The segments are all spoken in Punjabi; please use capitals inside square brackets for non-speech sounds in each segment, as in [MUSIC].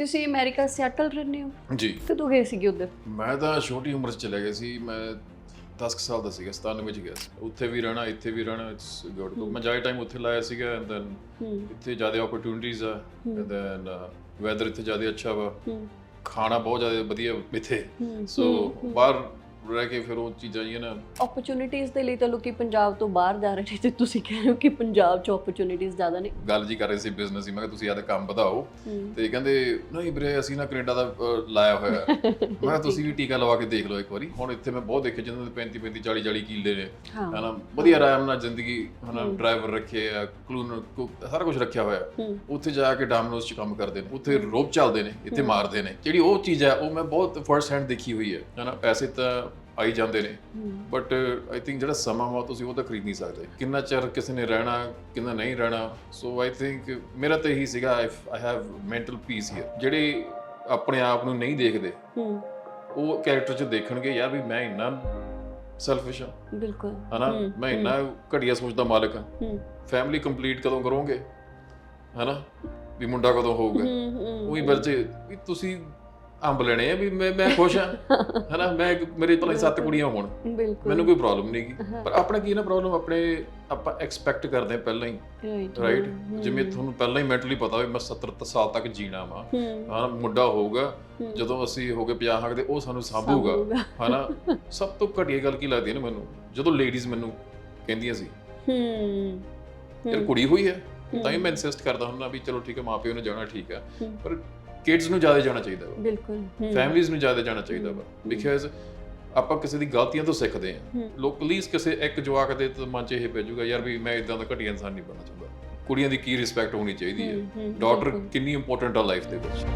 ਤੁਸੀਂ ਅਮਰੀਕਾ ਸਿਆਟਲ ਰਹਿੰਦੇ ਹੋ? ਜੀ। ਕਦੋਂ ਗਏ ਸੀਗੇ ਉੱਧਰ? ਮੈਂ ਤਾਂ ਛੋਟੀ ਉਮਰ 'ਚ ਚਲੇ ਗਿਆ ਸੀ। ਮੈਂ 10 ਕੁ ਸਾਲ ਦਾ ਸੀਗਾ 97 'ਚ ਗਿਆ ਸੀ। ਉੱਥੇ ਵੀ ਰਹਿਣਾ ਇੱਥੇ ਵੀ ਰਹਿਣਾ ਇਟਸ ਗੁੱਡ ਤੋਂ ਮੈਂ ਜ਼ਿਆਦਾ ਟਾਈਮ ਉੱਥੇ ਲਾਇਆ ਸੀਗਾ ਐਂਡ ਦੈਨ ਇੱਥੇ ਜ਼ਿਆਦਾ ਓਪਰਚੁਨਿਟੀਜ਼ ਆ ਐਂਡ ਦੈਨ ਵੈਦਰ ਇੱਥੇ ਜ਼ਿਆਦਾ ਅੱਛਾ ਵਾ। ਖਾਣਾ ਬਹੁਤ ਜ਼ਿਆਦਾ ਵਧੀਆ ਇੱਥੇ। ਸੋ ਬਾਹਰ ਰਹਿ ਕੇ ਫਿਰ ਉਹ ਚੀਜ਼ਾਂ ਜੀ ਨਾ ਓਪਰਚ्युनिटीज ਦੇ ਲਈ ਤਾਂ ਲੋਕੀ ਪੰਜਾਬ ਤੋਂ ਬਾਹਰ ਜਾ ਰਹੇ ਨੇ ਤੇ ਤੁਸੀਂ ਕਹਿ ਰਹੇ ਹੋ ਕਿ ਪੰਜਾਬ 'ਚ ਓਪਰਚ्युनिटीज ਜ਼ਿਆਦਾ ਨੇ। ਗੱਲ ਜੀ ਕਰ ਰਹੇ ਸੀ ਬਿਜ਼ਨਸ ਦੀ ਮੈਂ ਕਿਹਾ ਤੁਸੀਂ ਆਦਾ ਕੰਮ ਵਧਾਓ। ਤੇ ਕਹਿੰਦੇ ਨਹੀਂ ਵੀਰੇ ਅਸੀਂ ਨਾ ਕੈਨੇਡਾ ਦਾ ਲਾਇਆ ਹੋਇਆ [LAUGHS] ਮੈਂ ਕਿਹਾ ਤੁਸੀਂ ਵੀ ਟੀਕਾ ਲਵਾ ਕੇ ਦੇਖ ਲਓ ਇੱਕ ਵਾਰੀ। ਹੁਣ ਇੱਥੇ ਮੈਂ ਬਹੁਤ ਦੇਖੇ ਜਿਨ੍ਹਾਂ ਦੇ 35 35 40 40 ਕਿੱਲੇ ਨੇ। ਹਾਂ। ਹਨਾ ਵਧੀਆ ਆਰਾਮ ਨਾਲ ਜ਼ਿੰਦਗੀ ਹਨਾ ਡਰਾਈਵਰ ਰੱਖੇ ਆ ਕਲੂਨ ਕੁ- ਸਾਰਾ ਕੁਝ ਰੱਖਿਆ ਹੋਇਆ। ਉੱਥੇ ਜਾ ਕੇ ਡਾਮਨੋਸ 'ਚ ਕੰਮ ਕਰਦੇ ਨੇ। ਉੱਥੇ ਰੋਪ ਚੱਲਦੇ ਨੇ ਇੱਥੇ ਮਾਰਦੇ ਨੇ। ਜਿਹੜੀ ਉਹ ਚੀਜ਼ ਆ ਉਹ ਮੈਂ ਬਹੁਤ ਫਰਸਟ ਹੈਂਡ ਦੇਖੀ ਹੋਈ ਹੈ। ਹਨਾ ਪੈਸੇ ਤਾਂ ਆਈ ਜਾਂਦੇ ਨੇ। ਬਟ ਆਈ ਥਿੰਕ ਜਿਹੜਾ ਸਮਾਂ ਵਾ ਤੁਸੀਂ ਉਹ ਤਾਂ ਖਰੀਦ ਨਹੀਂ ਸਕਦੇ। ਕਿੰਨਾ ਚਿਰ ਕਿਸੇ ਨੇ ਰਹਿਣਾ ਕਿੰਨਾ ਨਹੀਂ ਰਹਿਣਾ। ਸੋ ਆਈ ਥਿੰਕ ਮੇਰਾ ਤਾਂ ਇਹੀ ਸੀਗਾ I have mental peace here ਜਿਹੜੇ ਆਪਣੇ ਆਪ ਨੂੰ ਨਹੀਂ ਦੇਖਦੇ ਉਹ ਕੈਰੈਕਟਰ 'ਚ ਦੇਖਣਗੇ ਯਾਰ ਵੀ ਮੈਂ ਇੰਨਾ ਸੈਲਫਿਸ਼ ਹਾਂ। ਬਿਲਕੁਲ। ਹਨਾ? ਮੈਂ ਇੰਨਾ ਘਟੀਆ ਸੋਚਦਾ ਮਾਲਕ ਹਾਂ। ਫੈਮਿਲੀ ਕੰਪਲੀਟ ਕਦੋਂ ਕਰੋਗੇ? ਹਨਾ? ਵੀ ਮੁੰਡਾ ਕਦੋਂ ਹੋਊਗਾ? ਉਹੀ ਬੱਚੇ ਵੀ ਤੁਸੀਂ ਅੰਬ ਲੈਣੇ ਆ ਵੀ ਮੈਂ ਮੈਂ ਖੁਸ਼ ਹਾਂ ਹਨਾ ਮੈਂ ਮੇਰੇ ਭਲੇ ਸੱਤ ਕੁੜੀਆਂ ਹੋਣ। ਬਿਲਕੁਲ। ਮੈਨੂੰ ਕੋਈ ਪ੍ਰੋਬਲਮ ਨਹੀਂਗੀ ਪਰ ਆਪਣਾ ਕੀ ਨਾ ਪ੍ਰੋਬਲਮ ਆਪਣੇ ਆਪਾਂ ਐਕਸਪੈਕਟ ਕਰਦੇ ਹਾਂ ਪਹਿਲਾਂ ਹੀ। ਰਾਈਟ ਜਿਵੇਂ ਤੁਹਾਨੂੰ ਪਹਿਲਾਂ ਹੀ ਮੈਂਟਲੀ ਪਤਾ ਹੋਵੇ ਮੈਂ 70 ਤ- ਸਾਲ ਤੱਕ ਜੀਣਾ ਵਾ। ਹੂੰ। ਹਾਂ ਮੁੰਡਾ ਹੋਊਗਾ। ਜਦੋਂ ਅਸੀਂ ਹੋ ਗਏ 50 ਹੱਕ ਦੇ ਉਹ ਸਾਨੂੰ ਸਾਂਭੂਗਾ। ਹਨਾ ਸਭ ਤੋਂ ਘਟੀਆ ਗੱਲ ਕੀ ਲੱਗਦੀ ਹੈ ਨਾ ਮੈਨੂੰ? ਜਦੋਂ ਲੇਡੀਜ਼ ਮੈਨੂੰ ਕਹਿੰਦੀਆਂ ਸੀ ਹੂੰ ਯਾਰ ਕੁੜੀ ਹੋਈ ਹੈ ਤਾਂ ਹੀ ਮੈਂ ਇਨਸਿਸਟ ਕਰਦਾ ਹੁੰਦਾ ਵੀ ਚਲੋ ਠੀਕ ਹੈ ਮਾਪਿਓ ਨੇ ਜਾਣਾ ਠੀਕ ਹੂੰ। ਪਰ ਕਿਡਸ ਨੂੰ ਜ਼ਿਆਦਾ ਜਾਣਾ ਚਾਹੀਦਾ ਵਾ। ਬਿਲਕੁਲ। ਹੂੰ। ਫੈਮਿਲੀਜ਼ ਨੂੰ ਜ਼ਿਆਦਾ ਜਾਣਾ ਚਾਹੀਦਾ ਵਾ। ਬਿਕਾਜ਼ ਆਪਾਂ ਕਿਸੇ ਦੀ ਗਲਤੀਆਂ ਤੋਂ ਸਿੱਖਦੇ ਹਾਂ। ਹੂੰ। ਲੋਕ ਪਲੀਜ਼ ਕਿਸੇ ਇੱਕ ਜਵਾਕ ਦੇ ਤਾਂ ਮਨ 'ਚ ਇਹ ਪੈ ਜਾਊਗਾ ਯਾਰ ਵੀ ਮੈਂ ਇਦਾਂ ਦਾ ਘਟੀਆ ਇਨਸਾਨ ਨਹੀਂ ਬਣਨਾ ਚਾਹੁੰਦਾ। ਕੁੜੀਆਂ ਦੀ ਕੀ ਰਿਸਪੈਕਟ ਹੋਣੀ ਚਾਹੀਦੀ ਹੂੰ, ਡਾਟਰ ਬਿਲਕੁਲ। ਕਿੰਨੀ ਇੰਪੋਰਟੈਂਟ ਆ ਲਾਈਫ ਦੇ ਵਿੱਚ।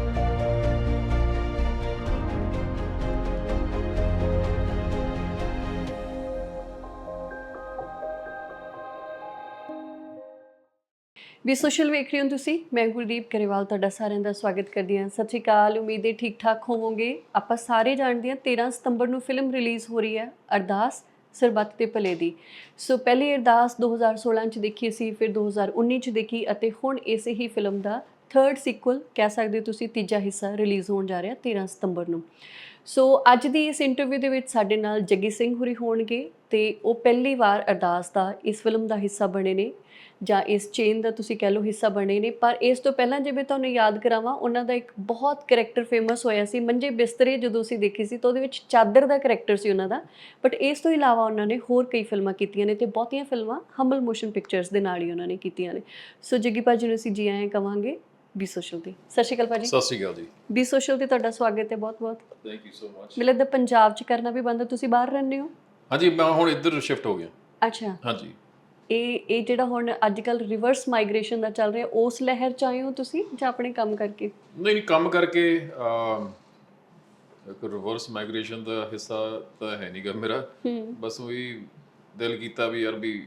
ਵੀ ਸੋਸ਼ਲ ਵੇਖ ਰਹੇ ਹੋ ਤੁਸੀਂ? ਮੈਂ ਗੁਰਦੀਪ ਗਰੇਵਾਲ ਤੁਹਾਡਾ ਸਾਰਿਆਂ ਦਾ ਸਵਾਗਤ ਕਰਦੀ ਹਾਂ। ਸਤਿ ਸ਼੍ਰੀ ਅਕਾਲ, ਉਮੀਦ ਹੈ ਠੀਕ ਠਾਕ ਹੋਵੋਗੇ। ਆਪਾਂ ਸਾਰੇ ਜਾਣਦੇ ਹਾਂ 13 ਸਤੰਬਰ ਨੂੰ ਫਿਲਮ ਰਿਲੀਜ਼ ਹੋ ਰਹੀ ਹੈ, ਅਰਦਾਸ ਸਰਬੱਤ ਦੇ ਭਲੇ ਦੀ। ਸੋ ਪਹਿਲੀ ਅਰਦਾਸ 2016 ਚ ਦੇਖੀ ਸੀ ਫਿਰ 2019 ਚ ਦੇਖੀ ਅਤੇ ਹੁਣ ਇਸੇ ਹੀ ਫਿਲਮ ਦਾ ਥਰਡ ਸੀਕੁਅਲ ਕਹਿ ਸਕਦੇ ਹੋ ਤੁਸੀਂ, ਤੀਜਾ ਹਿੱਸਾ ਰਿਲੀਜ਼ ਹੋਣ ਜਾ ਰਿਹਾ 13 ਸਤੰਬਰ ਨੂੰ। ਸੋ ਅੱਜ ਦੀ ਇਸ ਇੰਟਰਵਿਊ ਦੇ ਵਿੱਚ ਸਾਡੇ ਨਾਲ ਜੱਗੀ ਸਿੰਘ ਹੁਰੀ ਹੋਣਗੇ ਤੇ ਉਹ ਪਹਿਲੀ ਵਾਰ ਅਰਦਾਸ ਦਾ ਇਸ ਫਿਲਮ ਦਾ ਹਿੱਸਾ ਬਣੇ ਨੇ ਜਾਂ ਇਸ ਚੇਨ ਦਾ ਤੁਸੀਂ ਕਹਿ ਲਓ ਹਿੱਸਾ ਬਣੇ ਨੇ। ਪਰ ਇਸ ਤੋਂ ਪਹਿਲਾਂ ਜਿਵੇਂ ਤੁਹਾਨੂੰ ਯਾਦ ਕਰਾਵਾਂ ਉਹਨਾਂ ਦਾ ਇੱਕ ਬਹੁਤ ਕੈਰੈਕਟਰ ਫੇਮਸ ਹੋਇਆ ਸੀ ਮੰਜੇ ਬਿਸਤਰੇ ਜਦੋਂ ਅਸੀਂ ਦੇਖੀ ਸੀ ਤਾਂ ਉਹਦੇ ਵਿੱਚ ਚਾਦਰ ਦਾ ਕੈਰੈਕਟਰ ਸੀ ਉਹਨਾਂ ਦਾ। ਬਟ ਇਸ ਤੋਂ ਇਲਾਵਾ ਉਹਨਾਂ ਨੇ ਹੋਰ ਕਈ ਫਿਲਮਾਂ ਕੀਤੀਆਂ ਨੇ ਤੇ ਬਹੁਤੀਆਂ ਫਿਲਮਾਂ ਹੰਬਲ ਮੋਸ਼ਨ ਪਿਕਚਰਸ ਦੇ ਨਾਲ ਹੀ ਉਹਨਾਂ ਨੇ ਕੀਤੀਆਂ ਨੇ। ਸੋ ਜੱਗੀ ਭਾਜੀ ਨੂੰ ਅਸੀਂ ਜੀ ਆਇਆਂ ਕਵਾਂਗੇ ਬੀ ਸੋਸ਼ਲ ਤੇ ਸਤਿ ਸ਼੍ਰੀ ਅਕਾਲ ਭਾਜੀ ਸਤਿ ਸ਼੍ਰੀ ਅਕਾਲ ਜੀ। ਬੀ ਸੋਸ਼ਲ ਤੇ ਤੁਹਾਡਾ ਸਵਾਗਤ ਹੈ ਬਹੁਤ ਬਹੁਤ ਥੈਂਕ ਯੂ ਸੋ ਮਚ ਮਿਲਦਾ ਪੰਜਾਬ ਚ ਕਰਨਾ ਵੀ ਬੰਦਾ ਤੁਸੀਂ ਬਾਹਰ ਰਹਿੰਦੇ ਹੋ? ਹਾਂਜੀ ਮੈਂ ਹੁਣ ਇੱਧਰ ਸ਼ਿਫਟ ਹੋ ਗਿਆ। ਅੱਛਾ। ਹਾਂਜੀ। ਇਹ ਇਹ ਜਿਹੜਾ ਹੁਣ ਅੱਜ ਕੱਲ ਰਿਵਰਸ ਮਾਈਗ੍ਰੇਸ਼ਨ ਦਾ ਚੱਲ ਰਿਹਾ ਉਸ ਲਹਿਰ ਚ ਆਏ ਹੋ ਤੁਸੀਂ ਜਾਂ ਆਪਣੇ ਕੰਮ ਕਰਕੇ? ਨਹੀਂ ਨਹੀਂ ਕੰਮ ਕਰਕੇ ਇੱਕ ਰਿਵਰਸ ਮਾਈਗ੍ਰੇਸ਼ਨ ਦਾ ਹਿੱਸਾ ਤਾਂ ਹੈ ਨਹੀਂਗਾ ਮੇਰਾ। ਬਸ ਉਹੀ ਦਿਲ ਕੀਤਾ ਵੀ ਯਾਰ ਵੀ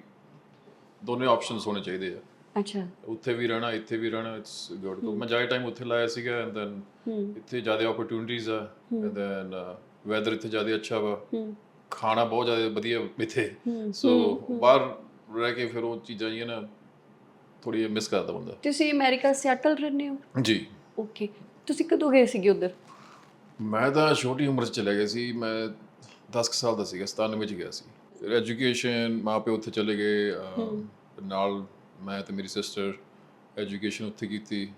ਦੋਨੇ ਆਪਸ਼ਨਸ ਹੋਣੇ ਚਾਹੀਦੇ ਆ। ਅੱਛਾ। ਉੱਥੇ ਵੀ ਰਹਿਣਾ ਇੱਥੇ ਵੀ ਰਹਿਣਾ ਇਟਸ ਗੁੱਡ ਮੈਂ ਜਾਇ ਟਾਈਮ ਉੱਥੇ ਲਾਇਆ ਸੀਗਾ ਐਂਡ ਦੈਨ ਇੱਥੇ ਜ਼ਿਆਦਾ ਓਪਰਚੁਨਿਟੀਜ਼ ਆ। ਐਂਡ ਦੈਨ ਵੈਦਰ ਇੱਥੇ ਜ਼ਿਆਦਾ ਅੱਛਾ ਵਾ। ਖਾਣਾ ਬਹੁਤ ਜ਼ਿਆਦਾ ਵਧੀਆ ਇੱਥੇ। ਸੋ ਬਾਹਰ ਰਹਿ ਕੇ ਫਿਰ ਉਹ ਚੀਜ਼ਾਂ ਜੀਆਂ ਨਾ ਥੋੜੀ ਮਿਸ ਕਰਦਾ ਬੰਦਾ। ਤੁਸੀਂ ਅਮਰੀਕਾ ਸਿਆਟਲ ਰਹਿੰਦੇ ਹੋ? ਜੀ। ਓਕੇ ਤੁਸੀਂ ਕਦੋਂ ਗਏ ਸੀਗੇ ਉਧਰ? ਮੈਂ ਤਾਂ ਛੋਟੀ ਉਮਰ 'ਚ ਚਲਾ ਗਿਆ ਸੀ। ਮੈਂ 10 ਕੁ ਸਾਲ ਦਾ ਸੀਗਾ 97 ਵਿੱਚ ਗਿਆ ਸੀ। ਫਿਰ ਐਜੂਕੇਸ਼ਨ ਮਾਪੇ ਉੱਥੇ ਚਲੇ ਗਏ ਨਾਲ ਮੈਂ ਤੇ ਮੇਰੀ ਸਿਸਟਰ ਐਜੂਕੇਸ਼ਨ ਉੱਥੇ ਕੀਤੀ।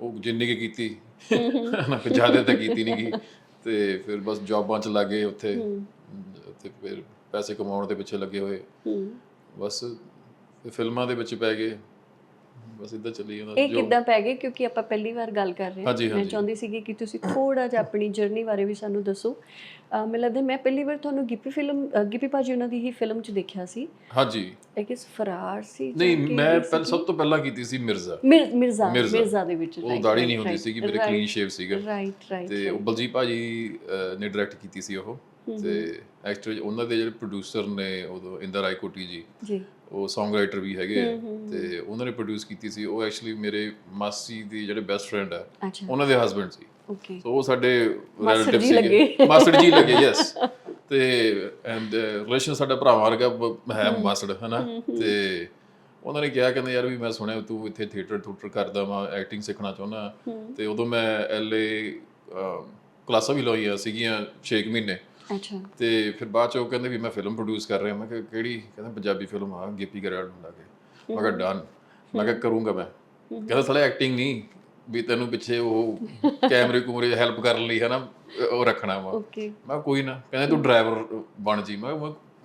ਉਹ ਜਿੰਨੀ ਕੀ ਕੀਤੀ ਨਾ ਕੋਈ ਜ਼ਿਆਦਾ ਤਾਂ ਕੀਤੀ ਨਹੀਂ ਗਈ ਤੇ ਫਿਰ ਬਸ ਜੌਬਾਂ 'ਚ ਲੱਗੇ ਉੱਥੇ। ਤੇ ਫਿਰ ਪੈਸੇ ਕਮਾਉਣ ਦੇ ਪਿੱਛੇ ਲੱਗੇ ਹੋਏ। ਬਸ ਫਿਲਮਾਂ ਦੇ ਵਿੱਚ ਪੈ ਗਏ। ਬਸ ਇਦਾਂ ਚੱਲੀ ਜਾਂਦਾ ਇਹ ਕਿੱਦਾਂ ਪੈ ਗਏ? ਕਿਉਂਕਿ ਆਪਾਂ ਪਹਿਲੀ ਵਾਰ ਗੱਲ ਕਰ ਰਹੇ ਹਾਂਜੀ, ਮੈਂ। ਚਾਹੁੰਦੀ ਸੀਗੀ ਕਿ ਤੁਸੀਂ ਥੋੜਾ ਜਿਹਾ ਆਪਣੀ ਜਰਨੀ ਬਾਰੇ ਵੀ ਸਾਨੂੰ ਦੱਸੋ। ਮੈਨੂੰ ਲੱਗਦਾ ਮੈਂ ਪਹਿਲੀ ਵਾਰ ਤੁਹਾਨੂੰ ਗਿੱਪੀ ਫਿਲਮ ਗਿੱਪੀ ਭਾਜੀ ਉਹਨਾਂ ਦੀ ਹੀ ਫਿਲਮ 'ਚ ਦੇਖਿਆ ਸੀ। ਹਾਂਜੀ। ਆਈ ਗੈਸ ਫਰਾਰ ਸੀ ਨਹੀਂ ਮੈਂ ਪਹਿਲ? ਸਭ ਤੋਂ ਪਹਿਲਾਂ ਕੀਤੀ ਸੀ ਮਿਰਜ਼ਾ। ਮਿਰ- ਮਿਰਜ਼ਾ ਮਿਰਜ਼ਾ। ਦੇ ਵਿੱਚ ਉਹ ਦਾੜੀ ਨਹੀਂ ਹੁੰਦੀ ਸੀਗੀ ਮੇਰੇ ਕਲੀਨ ਸ਼ੇਵ ਸੀਗਾ। ਰਾਈਟ ਰਾਈਟ ਤੇ ਉਹ ਬਲਜੀਤ ਭਾਜੀ ਨੇ ਡਾਇਰੈਕਟ ਕੀਤੀ ਸੀ ਉਹ। ਤੇ ਐਕਚੁਅਲੀ ਉਹਨਾਂ ਦੇ ਜਿਹੜੇ ਪ੍ਰੋਡਿਊਸਰ ਨੇ ਉਦੋਂ ਇੰਦਰ ਰਾਇਕੋਟੀ ਜੀ। ਜੀ। ਉਹ Song ਰਾਈਟਰ ਵੀ ਹੈਗੇ ਤੇ ਉਹਨਾਂ ਨੇ ਪ੍ਰੋਡਿਊਸ ਕੀਤੀ ਸੀ। ਉਹ ਐਕਚੁਅਲੀ ਮੇਰੇ ਮਾਸੀ ਦੀ ਜਿਹੜੇ ਬੈਸਟ ਫਰੈਂਡ ਆ ਉਹਨਾਂ ਦੇ ਹਸਬੰਡ ਸੀ। ਓਕੇ ਸੋ ਉਹ ਸਾਡੇ ਮਾਸੜ ਰਿਲੇਟਿਵ ਸੀਗੇ। ਮਾਸਟਰ ਜੀ ਲੱਗੇ ਯੈਸ [LAUGHS] ਤੇ ਐਂਡ ਰਿਲੇਸ਼ਨ ਸਾਡਾ ਭਰਾਵਾਂ ਵਰਗਾ ਹੈ ਮਾਸੜ ਹਨਾ? ਤੇ ਉਹਨਾਂ ਨੇ ਕਿਹਾ ਕਹਿੰਦੇ ਯਾਰ ਵੀ ਮੈਂ ਸੁਣਿਆ ਤੂੰ ਇੱਥੇ ਥੀਏਟਰ ਥੂਟਰ ਕਰਦਾ ਮੈਂ ਐਕਟਿੰਗ ਸਿੱਖਣਾ ਚਾਹੁੰਦਾ। ਤੇ ਉਦੋਂ ਮੈਂ ਐਲਏ ਕਲਾਸਾਂ ਵੀ ਲਾਈਆਂ ਸੀਗੀਆਂ 6 ਮਹੀਨੇ। ਅੱਛਾ। ਤੇ ਫਿਰ ਬਾਅਦ ਚ ਉਹ ਕਹਿੰਦੇ ਵੀ ਮੈਂ ਫਿਲਮ ਪ੍ਰੋਡਿਊਸ ਕਰ ਰਿਹਾ। ਮੈਂ ਕਿਹਾ ਕਿਹੜੀ? ਕਹਿੰਦਾ ਪੰਜਾਬੀ ਫਿਲਮ ਆ ਗਿੱਪੀ ਗਰੇਵਾਲ ਨੂੰ ਲਾ ਕੇ। ਮੈਂ ਕਿਹਾ ਡਨ ਮੈਂ ਕਿਹਾ ਕਰੂੰਗਾ ਮੈਂ। ਕਹਿੰਦਾ ਸਾਲੇ ਐਕਟਿੰਗ ਨਹੀਂ। ਵੀ ਤੈਨੂੰ ਪਿੱਛੇ ਉਹ ਕੈਮਰੇ ਕੂਮਰੇ ਹੈਲਪ ਕਰਨ ਲਈ ਹੈ ਨਾ ਉਹ ਰੱਖਣਾ ਵਾ। ਮੈਂ ਕੋਈ ਨਾ। ਕਹਿੰਦੇ ਤੂੰ ਡਰਾਈਵਰ ਬਣ ਜੀ। ਮੈਂ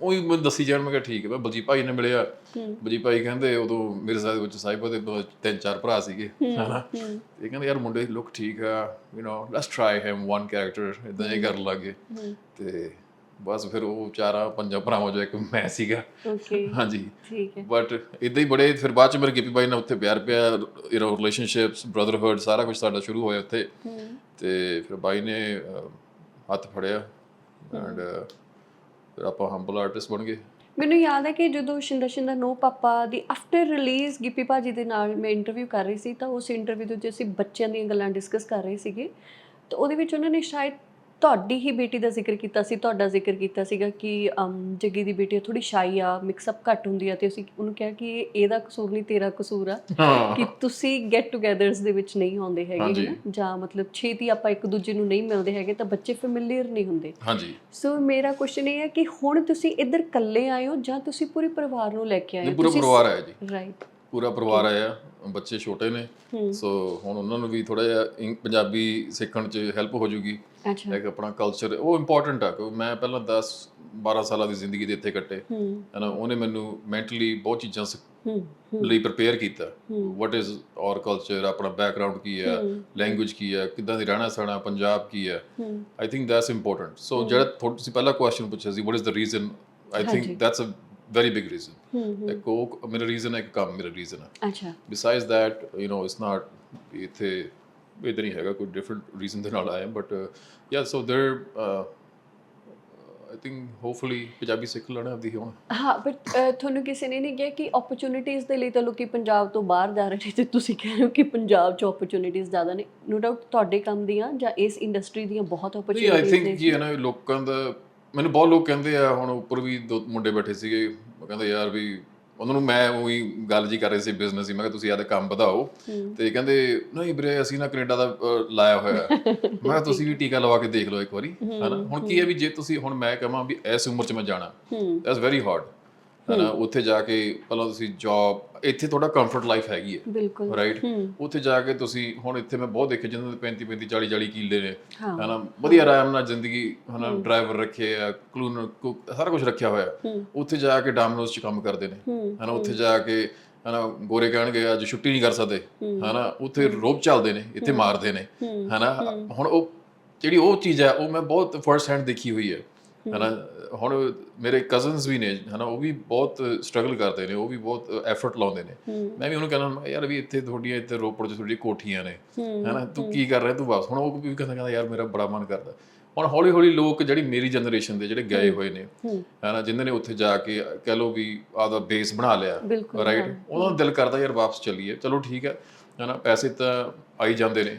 ਉਹੀ ਮੈਨੂੰ ਦੱਸੀ ਜਾਣ ਮੈਂ ਕਿਹਾ ਠੀਕ ਹੈ ਮੈਂ ਬਲਜੀਤ ਭਾਈ ਨੇ ਮਿਲਿਆ ਹੂੰ ਬਲਜੀਤ ਭਾਈ ਕਹਿੰਦੇ ਉਦੋਂ ਮੇਰੇ ਸਾਥ ਵਿੱਚ ਸਾਹਿਬਾ ਦੇ ਦੋ- ਤਿੰਨ ਚਾਰ ਭਰਾ ਸੀਗੇ ਹਨਾ ਹੂੰ ਇਹ ਕਹਿੰਦੇ ਯਾਰ ਮੁੰਡੇ ਲੁੱਕ ਠੀਕ ਆ you know let's try him one character ਇਦਾਂ ਹੀ ਕਰਨ ਲੱਗੇ ਹੂੰ ਤੇ ਬਸ ਫਿਰ ਉਹ ਚਾਰਾਂ ਪੰਜਾਂ ਭਰਾਵਾਂ ਚੋਂ ਇੱਕ ਮੈਂ ਸੀਗਾ ਓਕੇ ਹਾਂਜੀ ਠੀਕ ਹੈ ਬਟ ਇਦਾਂ ਹੀ ਬੜੇ ਫਿਰ ਬਾਅਦ ਚ ਮੇਰੇ ਗਿੱਪੀ ਬਾਈ ਨਾਲ ਉੱਥੇ ਪਿਆਰ ਪਿਆ ਯੂ نو ਰਿਲੇਸ਼ਨਸ਼ਿਪਸ ਬ੍ਰਦਰਹੁੱਡ ਸਾਰਾ ਕੁਝ ਸਾਡਾ ਸ਼ੁਰੂ ਹੋਇਆ ਉੱਥੇ ਹੂੰ ਤੇ ਫਿਰ ਬਾਈ ਨੇ ਅਹ, ਹੱਥ ਫੜਿਆ ਐਂਡ ਫਿਰ ਆਪਾਂ ਹੰਬਲ ਆਰਟਿਸਟ ਬਣ ਗਏ। ਮੈਨੂੰ ਯਾਦ ਹੈ ਕਿ ਜਦੋਂ ਸ਼ਿੰਦਾ ਸ਼ਿੰਦਾ ਨੋ ਪਾਪਾ ਦੀ ਆਫਟਰ ਰਿਲੀਜ਼ ਗਿੱਪੀ ਭਾਜੀ ਦੇ ਨਾਲ ਮੈਂ ਇੰਟਰਵਿਊ ਕਰ ਰਹੀ ਸੀ ਤਾਂ ਉਸ ਇੰਟਰਵਿਊ ਦੇ ਵਿੱਚ ਅਸੀਂ ਬੱਚਿਆਂ ਦੀਆਂ ਗੱਲਾਂ ਡਿਸਕਸ ਕਰ ਰਹੇ ਸੀਗੇ। ਤਾਂ ਉਹਦੇ ਵਿੱਚ ਉਹਨਾਂ ਨੇ ਸ਼ਾਇਦ ਤੁਹਾਡੀ ਹੀ ਬੇਟੀ ਦਾ ਜ਼ਿਕਰ ਕੀਤਾ ਸੀ ਤੁਹਾਡਾ ਜ਼ਿਕਰ ਕੀਤਾ ਸੀਗਾ ਕਿ ਅਮ, ਜੱਗੀ ਦੀ ਬੇਟੀ ਥੋੜੀ ਸ਼ਾਈ ਆ ਮਿਕਸ ਅਪ ਘੱਟ ਹੁੰਦੀ ਆ ਤੇ ਅਸੀਂ ਉਹਨੂੰ ਕਿਹਾ ਕਿ ਇਹ ਇਹਦਾ ਕਸੂਰ ਨਹੀਂ ਤੇਰਾ ਕਸੂਰ ਆ ਹਾਂ। ਕਿ ਤੁਸੀਂ ਗੈਟ ਟੂਗੇਦਰਸ ਦੇ ਵਿੱਚ ਨਹੀਂ ਆਉਂਦੇ ਹੈਗੇ ਹਾਂਜੀ। ਜਾਂ ਮਤਲਬ ਛੇਤੀ ਆਪਾਂ ਇੱਕ ਦੂਜੇ ਨੂੰ ਨਹੀਂ ਮਿਲਦੇ ਹੈਗੇ ਤਾਂ ਬੱਚੇ ਫੈਮਿਲੀਅਰ ਨਹੀਂ ਹੁੰਦੇ। ਹਾਂਜੀ। ਸੋ ਮੇਰਾ ਕੁਐਸਚਨ ਇਹ ਹੈ ਕਿ ਹੁਣ ਤੁਸੀਂ ਇੱਧਰ ਇਕੱਲੇ ਆਏ ਹੋ ਜਾਂ ਤੁਸੀਂ ਪੂਰੇ ਪਰਿਵਾਰ ਨੂੰ ਲੈ ਕੇ ਆਏ ਇਹ ਹੋ? ਪੂਰਾ ਪਰਿਵਾਰ ਆਇਆ ਜੀ। ਰਾਈਟ ਪੂਰਾ ਪਰਿਵਾਰ ਆਇਆ ਬੱਚੇ ਛੋਟੇ ਨੇ ਸੋ ਹੁਣ ਉਹਨਾਂ ਨੂੰ ਵੀ ਥੋੜਾ ਜਿਹਾ ਪੰਜਾਬੀ ਸਿੱਖਣ 'ਚ ਹੈਲਪ ਹੋ ਜੂਗੀ। ਅੱਛਾ। ਇੱਕ ਆਪਣਾ ਕਲਚਰ ਉਹ ਇੰਪੋਰਟੈਂਟ ਆ ਕਿਉਂਕਿ ਮੈਂ ਪਹਿਲਾਂ 10 12 ਸਾਲਾਂ ਦੀ ਜ਼ਿੰਦਗੀ ਦੇ ਇੱਥੇ ਕੱਟੇ। ਹੂੰ। ਹਨਾ ਉਹਨੇ ਮੈਨੂੰ ਮੈਂਟਲੀ ਬਹੁਤ ਚੀਜ਼ਾਂ ਸਿੱਖ- ਹੂੰ ਲਈ ਪ੍ਰਪੇਅਰ ਕੀਤਾ। Hmm. What is our culture ਆਪਣਾ ਬੈਕਗ੍ਰਾਉਂਡ ਕੀ ਹੈ ਹੂੰ। ਲੈਂਗੁਏਜ ਕੀ ਹੈ ਕਿੱਦਾਂ ਦੀ ਰਹਿਣਾ ਸਹਿਣਾ ਪੰਜਾਬ ਕੀ ਹੈ। ਹੂੰ I think that's important so ਜਿਹੜਾ ਤੁਸੀਂ ਪਹਿਲਾ ਕੁਐਸਚਨ ਪੁੱਛਿਆ ਸੀ what is the reason I ਹਾਂਜੀ। Think that's a very big reason. Mm-hmm. Like Coke, मेरा reason है कि काम मेरा reason है. अच्छा. Besides that, you know, it's not इथे इधर नहीं हैगा कोई different reason ਦੇ ਨਾਲ ਆਇਆ but uh, yeah so there uh, I think hopefully Punjabi ਸਿੱਖ ਲੈਣਾ ਆਪਦੀ ਹੁਣ ਹਾਂ ਬਟ ਤੁਹਾਨੂੰ ਕਿਸੇ ਨੇ ਨਹੀਂ ਕਿਹਾ ਕਿ ਓਪਰਚ्युनिटीज ਦੇ ਲਈ ਤਾਂ ਲੋਕੀ ਪੰਜਾਬ ਤੋਂ ਬਾਹਰ ਜਾ ਰਹੇ ਨੇ ਤੇ ਤੁਸੀਂ ਕਹਿ ਰਹੇ ਹੋ ਕਿ ਪੰਜਾਬ 'ਚ ਓਪਰਚ्युनिटीज ਜ਼ਿਆਦਾ ਨੇ ਨੋ ਡਾਊਟ ਤੁਹਾਡੇ ਕੰਮ ਦੀਆਂ ਜਾਂ ਇਸ ਇੰਡਸਟਰੀ ਦੀਆਂ ਬਹੁਤ ਓਪਰਚ्युनिटीज ਨੇ ਆਈ ਥਿੰਕ ਜੀ ਹੈ ਨਾ ਲੋਕਾਂ ਦਾ ਮੈਨੂੰ ਬਹੁਤ ਲੋਕ ਕਹਿੰਦੇ ਆ ਹੁਣ ਉੱਪਰ ਵੀ ਦੋ ਮੁੰਡੇ ਬੈਠੇ ਸੀਗੇ ਉਹ ਕਹਿੰਦੇ ਯਾਰ ਵੀ ਉਹਨਾਂ ਨੂੰ ਮੈਂ ਉਹੀ ਗੱਲ ਜੀ ਕਰ ਰਹੀ ਸੀ ਬਿਜ਼ਨਸ ਦੀ ਮੈਂ ਕਿਹਾ ਤੁਸੀਂ ਆਪਦਾ ਕੰਮ ਵਧਾਓ। ਤੇ ਕਹਿੰਦੇ ਨਹੀਂ ਵੀਰੇ ਅਸੀਂ ਨਾ ਕੈਨੇਡਾ ਦਾ ਅਹ, ਲਾਇਆ ਹੋਇਆ ਹੈ। ਮੈਂ ਕਿਹਾ ਤੁਸੀਂ ਵੀ ਟੀਕਾ ਲਵਾ ਕੇ ਦੇਖ ਲਓ ਇੱਕ ਵਾਰੀ ਹਨਾ? ਹੁਣ ਕੀ ਹੈ। ਵੀ ਜੇ ਤੁਸੀਂ ਹੁਣ ਮੈਂ ਕਹਾਂ ਵੀ ਇਸ ਉਮਰ 'ਚ ਮੈਂ ਜਾਣਾ ਦੈਟਸ ਵੈਰੀ ਹਾਰਡ ਹਨਾ? ਉੱਥੇ ਜਾ ਕੇ ਪਹਿਲਾਂ ਤੁਸੀਂ ਜੌਬ ਇੱਥੇ ਥੋੜਾ ਕੰਫਰਟ ਲਾਈਫ ਹੈਗੀ ਹੈ ਬਿਲਕੁਲ। ਰਾਈਟ ਉੱਥੇ ਜਾ ਕੇ ਤੁਸੀਂ ਹੁਣ ਇੱਥੇ ਮੈਂ ਬਹੁਤ ਦੇਖੇ ਜਿਨ੍ਹਾਂ ਦੇ 35 35 40 40 ਕਿੱਲੇ ਨੇ ਹਾਂ। ਹਨਾ? ਵਧੀਆ ਆਰਾਮ ਨਾਲ ਜ਼ਿੰਦਗੀ ਹਨਾ? ਡਰਾਈਵਰ ਰੱਖੇ ਆ ਕਲੂਨਰ ਕੁੱਕ ਸਾਰਾ ਕੁਝ ਰੱਖਿਆ ਹੋਇਆ। ਹੂੰ। ਉੱਥੇ ਜਾ ਕੇ ਡਾਮਿਨੋਜ਼ 'ਚ ਕੰਮ ਕਰਦੇ ਨੇ ਹੂੰ ਹਨਾ? ਉੱਥੇ ਜਾ ਕੇ ਹਨਾ? ਗੋਰੇ ਕਹਿਣਗੇ ਅੱਜ ਛੁੱਟੀ ਨਹੀਂ ਕਰ ਸਕਦੇ ਹਨਾ? ਉੱਥੇ ਰੋਬ ਚੱਲਦੇ ਨੇ ਇੱਥੇ ਮਾਰਦੇ ਨੇ ਹਨਾ? ਹੁਣ ਉਹ ਜਿਹੜੀ ਉਹ ਚੀਜ਼ ਹੈ ਉਹ ਮੈਂ ਬਹੁਤ ਫਰਸਟ ਹੈਂਡ ਦੇਖੀ ਹੋਈ ਹੈ। ਹਨਾ ਹੁਣ ਮੇਰੇ ਕਜ਼ਨਸ ਵੀ ਨੇ ਹਨਾ ਉਹ ਵੀ ਬਹੁਤ ਸਟਰਗਲ ਕਰਦੇ ਨੇ ਉਹ ਵੀ ਬਹੁਤ ਐਫਰਟ ਲਾਉਂਦੇ ਨੇ। ਮੈਂ ਵੀ ਉਹਨੂੰ ਕਹਿੰਦਾ ਹੁੰਦਾ, ਯਾਰ ਵੀ ਇੱਥੇ ਤੁਹਾਡੀਆਂ ਇੱਥੇ ਰੋਪੜ 'ਚ ਤੁਹਾਡੀ ਕੋਠੀਆਂ ਨੇ ਹਨਾ ਤੂੰ ਕੀ ਕਰ ਰਿਹਾ ਤੂੰ ਬਸ ਹੁਣ ਉਹ ਵੀ ਕਹਿੰਦਾ ਕਹਿੰਦਾ ਯਾਰ ਮੇਰਾ ਬੜਾ ਮਨ ਕਰਦਾ। ਹੁਣ ਹੌਲੀ ਹੌਲੀ ਲੋਕ ਜਿਹੜੀ ਮੇਰੀ ਜਨਰੇਸ਼ਨ ਦੇ ਜਿਹੜੇ ਗਏ ਹੋਏ ਨੇ ਹਨਾ ਜਿਨ੍ਹਾਂ ਨੇ ਉੱਥੇ ਜਾ ਕੇ ਕਹਿ ਲਓ ਵੀ ਆਪਦਾ ਬੇਸ ਬਣਾ ਲਿਆ ਰਾਈਟ ਉਹਨਾਂ ਦਾ ਦਿਲ ਕਰਦਾ ਯਾਰ ਵਾਪਸ ਚੱਲੀਏ। ਚਲੋ ਠੀਕ ਹੈ ਹਨਾ ਪੈਸੇ ਤਾਂ ਆਈ ਜਾਂਦੇ ਨੇ।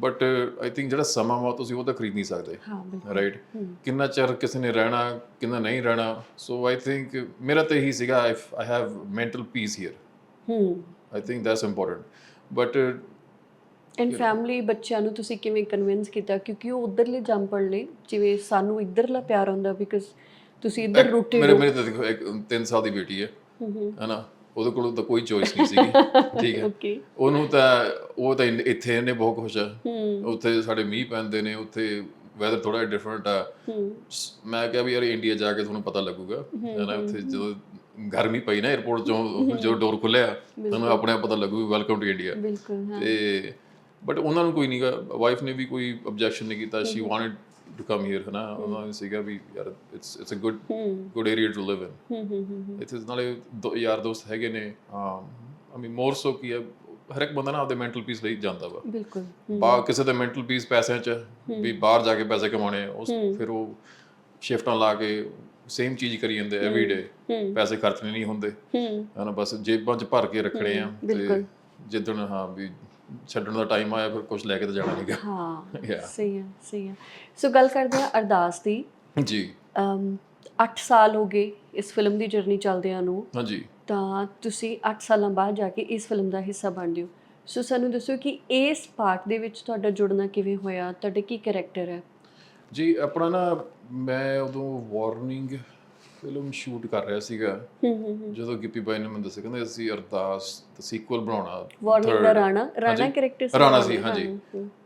ਬਟ ਆਈ ਥਿੰਕ ਜਿਹੜਾ ਸਮਾਂ ਵਾ ਤੁਸੀਂ ਉਹ ਤਾਂ ਖਰੀਦ ਨਹੀਂ ਸਕਦੇ। ਹਾਂ ਬਿਲਕੁਲ। ਰਾਈਟ ਕਿੰਨਾ ਚਿਰ ਕਿਸੇ ਨੇ ਰਹਿਣਾ ਕਿੰਨਾ ਨਹੀਂ ਰਹਿਣਾ। ਸੋ ਆਈ ਥਿੰਕ ਮੇਰਾ ਤਾਂ ਇਹੀ ਸੀਗਾ I have mental peace here hmm. I think that's important but and family ਬੱਚਿਆਂ ਨੂੰ ਤੁਸੀਂ ਕਿਵੇਂ ਕਨਵਿੰਸ ਕੀਤਾ? ਕਿਉਂਕਿ ਉਹ ਉਧਰਲੇ ਜੰਮ ਪੜ ਲਏ ਜਿਵੇਂ ਸਾਨੂੰ ਇੱਧਰਲਾ ਪਿਆਰ ਹੁੰਦਾ ਬਿਕਾਜ਼ ਤੁਸੀਂ ਇੱਧਰ ਰੁੱਟੇ ਮੇਰੇ ਮੇਰੇ ਤਾਂ ਦੇਖੋ ਇੱਕ 3 ਸਾਲ ਦੀ ਬੇਟੀ ਹੂੰ। ਹਨਾ? ਉਹਦੇ ਕੋਲ ਤਾਂ ਕੋਈ ਚੋਇਸ ਨਹੀਂ ਸੀਗੀ। [LAUGHS] ਠੀਕ ਹੈ। ਉਹਨੂੰ ਤਾਂ ਉਹ ਤਾਂ ਇੱਥੇ ਇਹਨੇ ਬਹੁਤ ਖੁਸ਼ ਆ। ਹੂੰ। ਉੱਥੇ ਸਾਡੇ ਮੀਂਹ ਪੈਂਦੇ ਨੇ ਉੱਥੇ ਵੈਦਰ ਥੋੜਾ ਡਿਫਰੈਂਟ ਆ। ਮੈਂ ਕਿਹਾ ਵੀ ਯਾਰ ਇੰਡੀਆ ਜਾ ਕੇ ਤੁਹਾਨੂੰ ਪਤਾ ਲੱਗੂਗਾ। ਹਨਾ ਉੱਥੇ ਜਦੋਂ ਗਰਮੀ ਪਈ ਨਾ 에어ਪੋਰਟ ਚੋਂ ਜਦੋਂ ਡੋਰ ਖੁੱਲਿਆ ਤੁਹਾਨੂੰ ਆਪਣੇ ਆਪ ਪਤਾ ਲੱਗੂ ਵੈਲਕਮ ਟੂ ਇੰਡੀਆ ਬਿਲਕੁਲ ਹਾਂ। ਤੇ ਬਟ ਉਹਨਾਂ ਨੂੰ ਕੋਈ ਨਹੀਂਗਾ ਵਾਈਫ ਨੇ ਵੀ ਕੋਈ ਆਬਜੈਕਸ਼ਨ ਨਹੀਂ ਕੀਤਾ she wanted to come here ਹਨਾ ਉਹਨਾਂ ਨੇ ਸੀਗਾ ਵੀ ਯਾਰ it's it's a good good area to live in hmm ਇੱਥੇ ਨਾਲੇ ਦੋ ਯਾਰ ਦੋਸਤ ਹੈਗੇ ਨੇ ਆਈ ਮੀਨ ਮੋਰ ਸੋ ਕੀ ਹੈ ਹਰ ਇੱਕ ਬੰਦਾ ਨਾ ਆਪਦੇ ਮੈਂਟਲ ਪੀਸ ਲਈ ਜਾਂਦਾ ਵਾ ਬਿਲਕੁਲ ਬਾ ਕਿਸੇ ਦਾ ਮੈਂਟਲ ਪੀਸ ਪੈਸਿਆਂ 'ਚ ਵੀ ਬਾਹਰ ਜਾ ਕੇ ਪੈਸੇ ਕਮਾਉਣੇ ਆ, ਉਸ ਫਿਰ ਉਹ ਸ਼ਿਫਟਾਂ ਲਾ ਕੇ ਸੇਮ ਚੀਜ਼ ਕਰੀ ਜਾਂਦੇ ਐਵਰੀ ਡੇ ਹੂੰ ਪੈਸੇ ਖਰਚਣੇ ਨਹੀਂ ਹੁੰਦੇ ਹਨਾ ਬਸ ਜੇਬਾਂ 'ਚ ਭਰ ਕੇ ਰੱਖਣੇ ਆ ਬਿਲਕੁਲ। ਜਿੱਦਣ ਹਾਂ ਵੀ ਛੱਡਣ ਦਾ ਟਾਈਮ ਆਇਆ ਫਿਰ ਕੁਝ ਲੈ ਕੇ ਤਾਂ ਜਾਣਾ ਨਹੀਂਗਾ ਹਾਂ. ਸਹੀ ਹੈ ਸਹੀ ਹੈ। ਸੋ ਗੱਲ ਕਰਦੇ ਹਾਂ ਅਰਦਾਸ ਦੀ। ਜੀ। ਅਮ 8 ਸਾਲ ਹੋ ਗਏ ਇਸ ਫਿਲਮ ਦੀ ਜਰਨੀ ਚੱਲਦਿਆਂ ਨੂੰ। ਹਾਂਜੀ। ਤਾਂ ਤੁਸੀਂ 8 ਸਾਲਾਂ ਬਾਅਦ ਜਾ ਕੇ ਇਸ ਫਿਲਮ ਦਾ ਹਿੱਸਾ ਬਣਦੇ ਹੋ ਸੋ ਸਾਨੂੰ ਦੱਸੋ ਕਿ ਇਸ ਪਾਰਟ ਦੇ ਵਿੱਚ ਤੁਹਾਡਾ ਜੁੜਨਾ ਕਿਵੇਂ ਹੋਇਆ? ਤੁਹਾਡਾ ਕੀ ਕੈਰੈਕਟਰ ਹੈ? ਜੀ ਆਪਣਾ ਨਾ ਮੈਂ ਉਦੋਂ ਵਾਰਨਿੰਗ ਫਿਲਮ ਸ਼ੂਟ ਕਰ ਰਿਹਾ ਸੀਗਾ। ਜਦੋਂ ਗਿੱਪੀ ਬਾਈ ਨੇ ਮੈਨੂੰ ਦੱਸਿਆ ਕਹਿੰਦੇ ਅਸੀਂ ਅਰਦਾਸ ਦਾ ਸੀਕੁਅਲ ਬਣਾਉਣਾ ਵਾਰਨਿੰਗ ਦਾ। ਰਾਣਾ ਰਾਣਾ। ਕੈਰੈਕਟਰ ਰਾਣਾ ਸੀ, ਹਾਂਜੀ।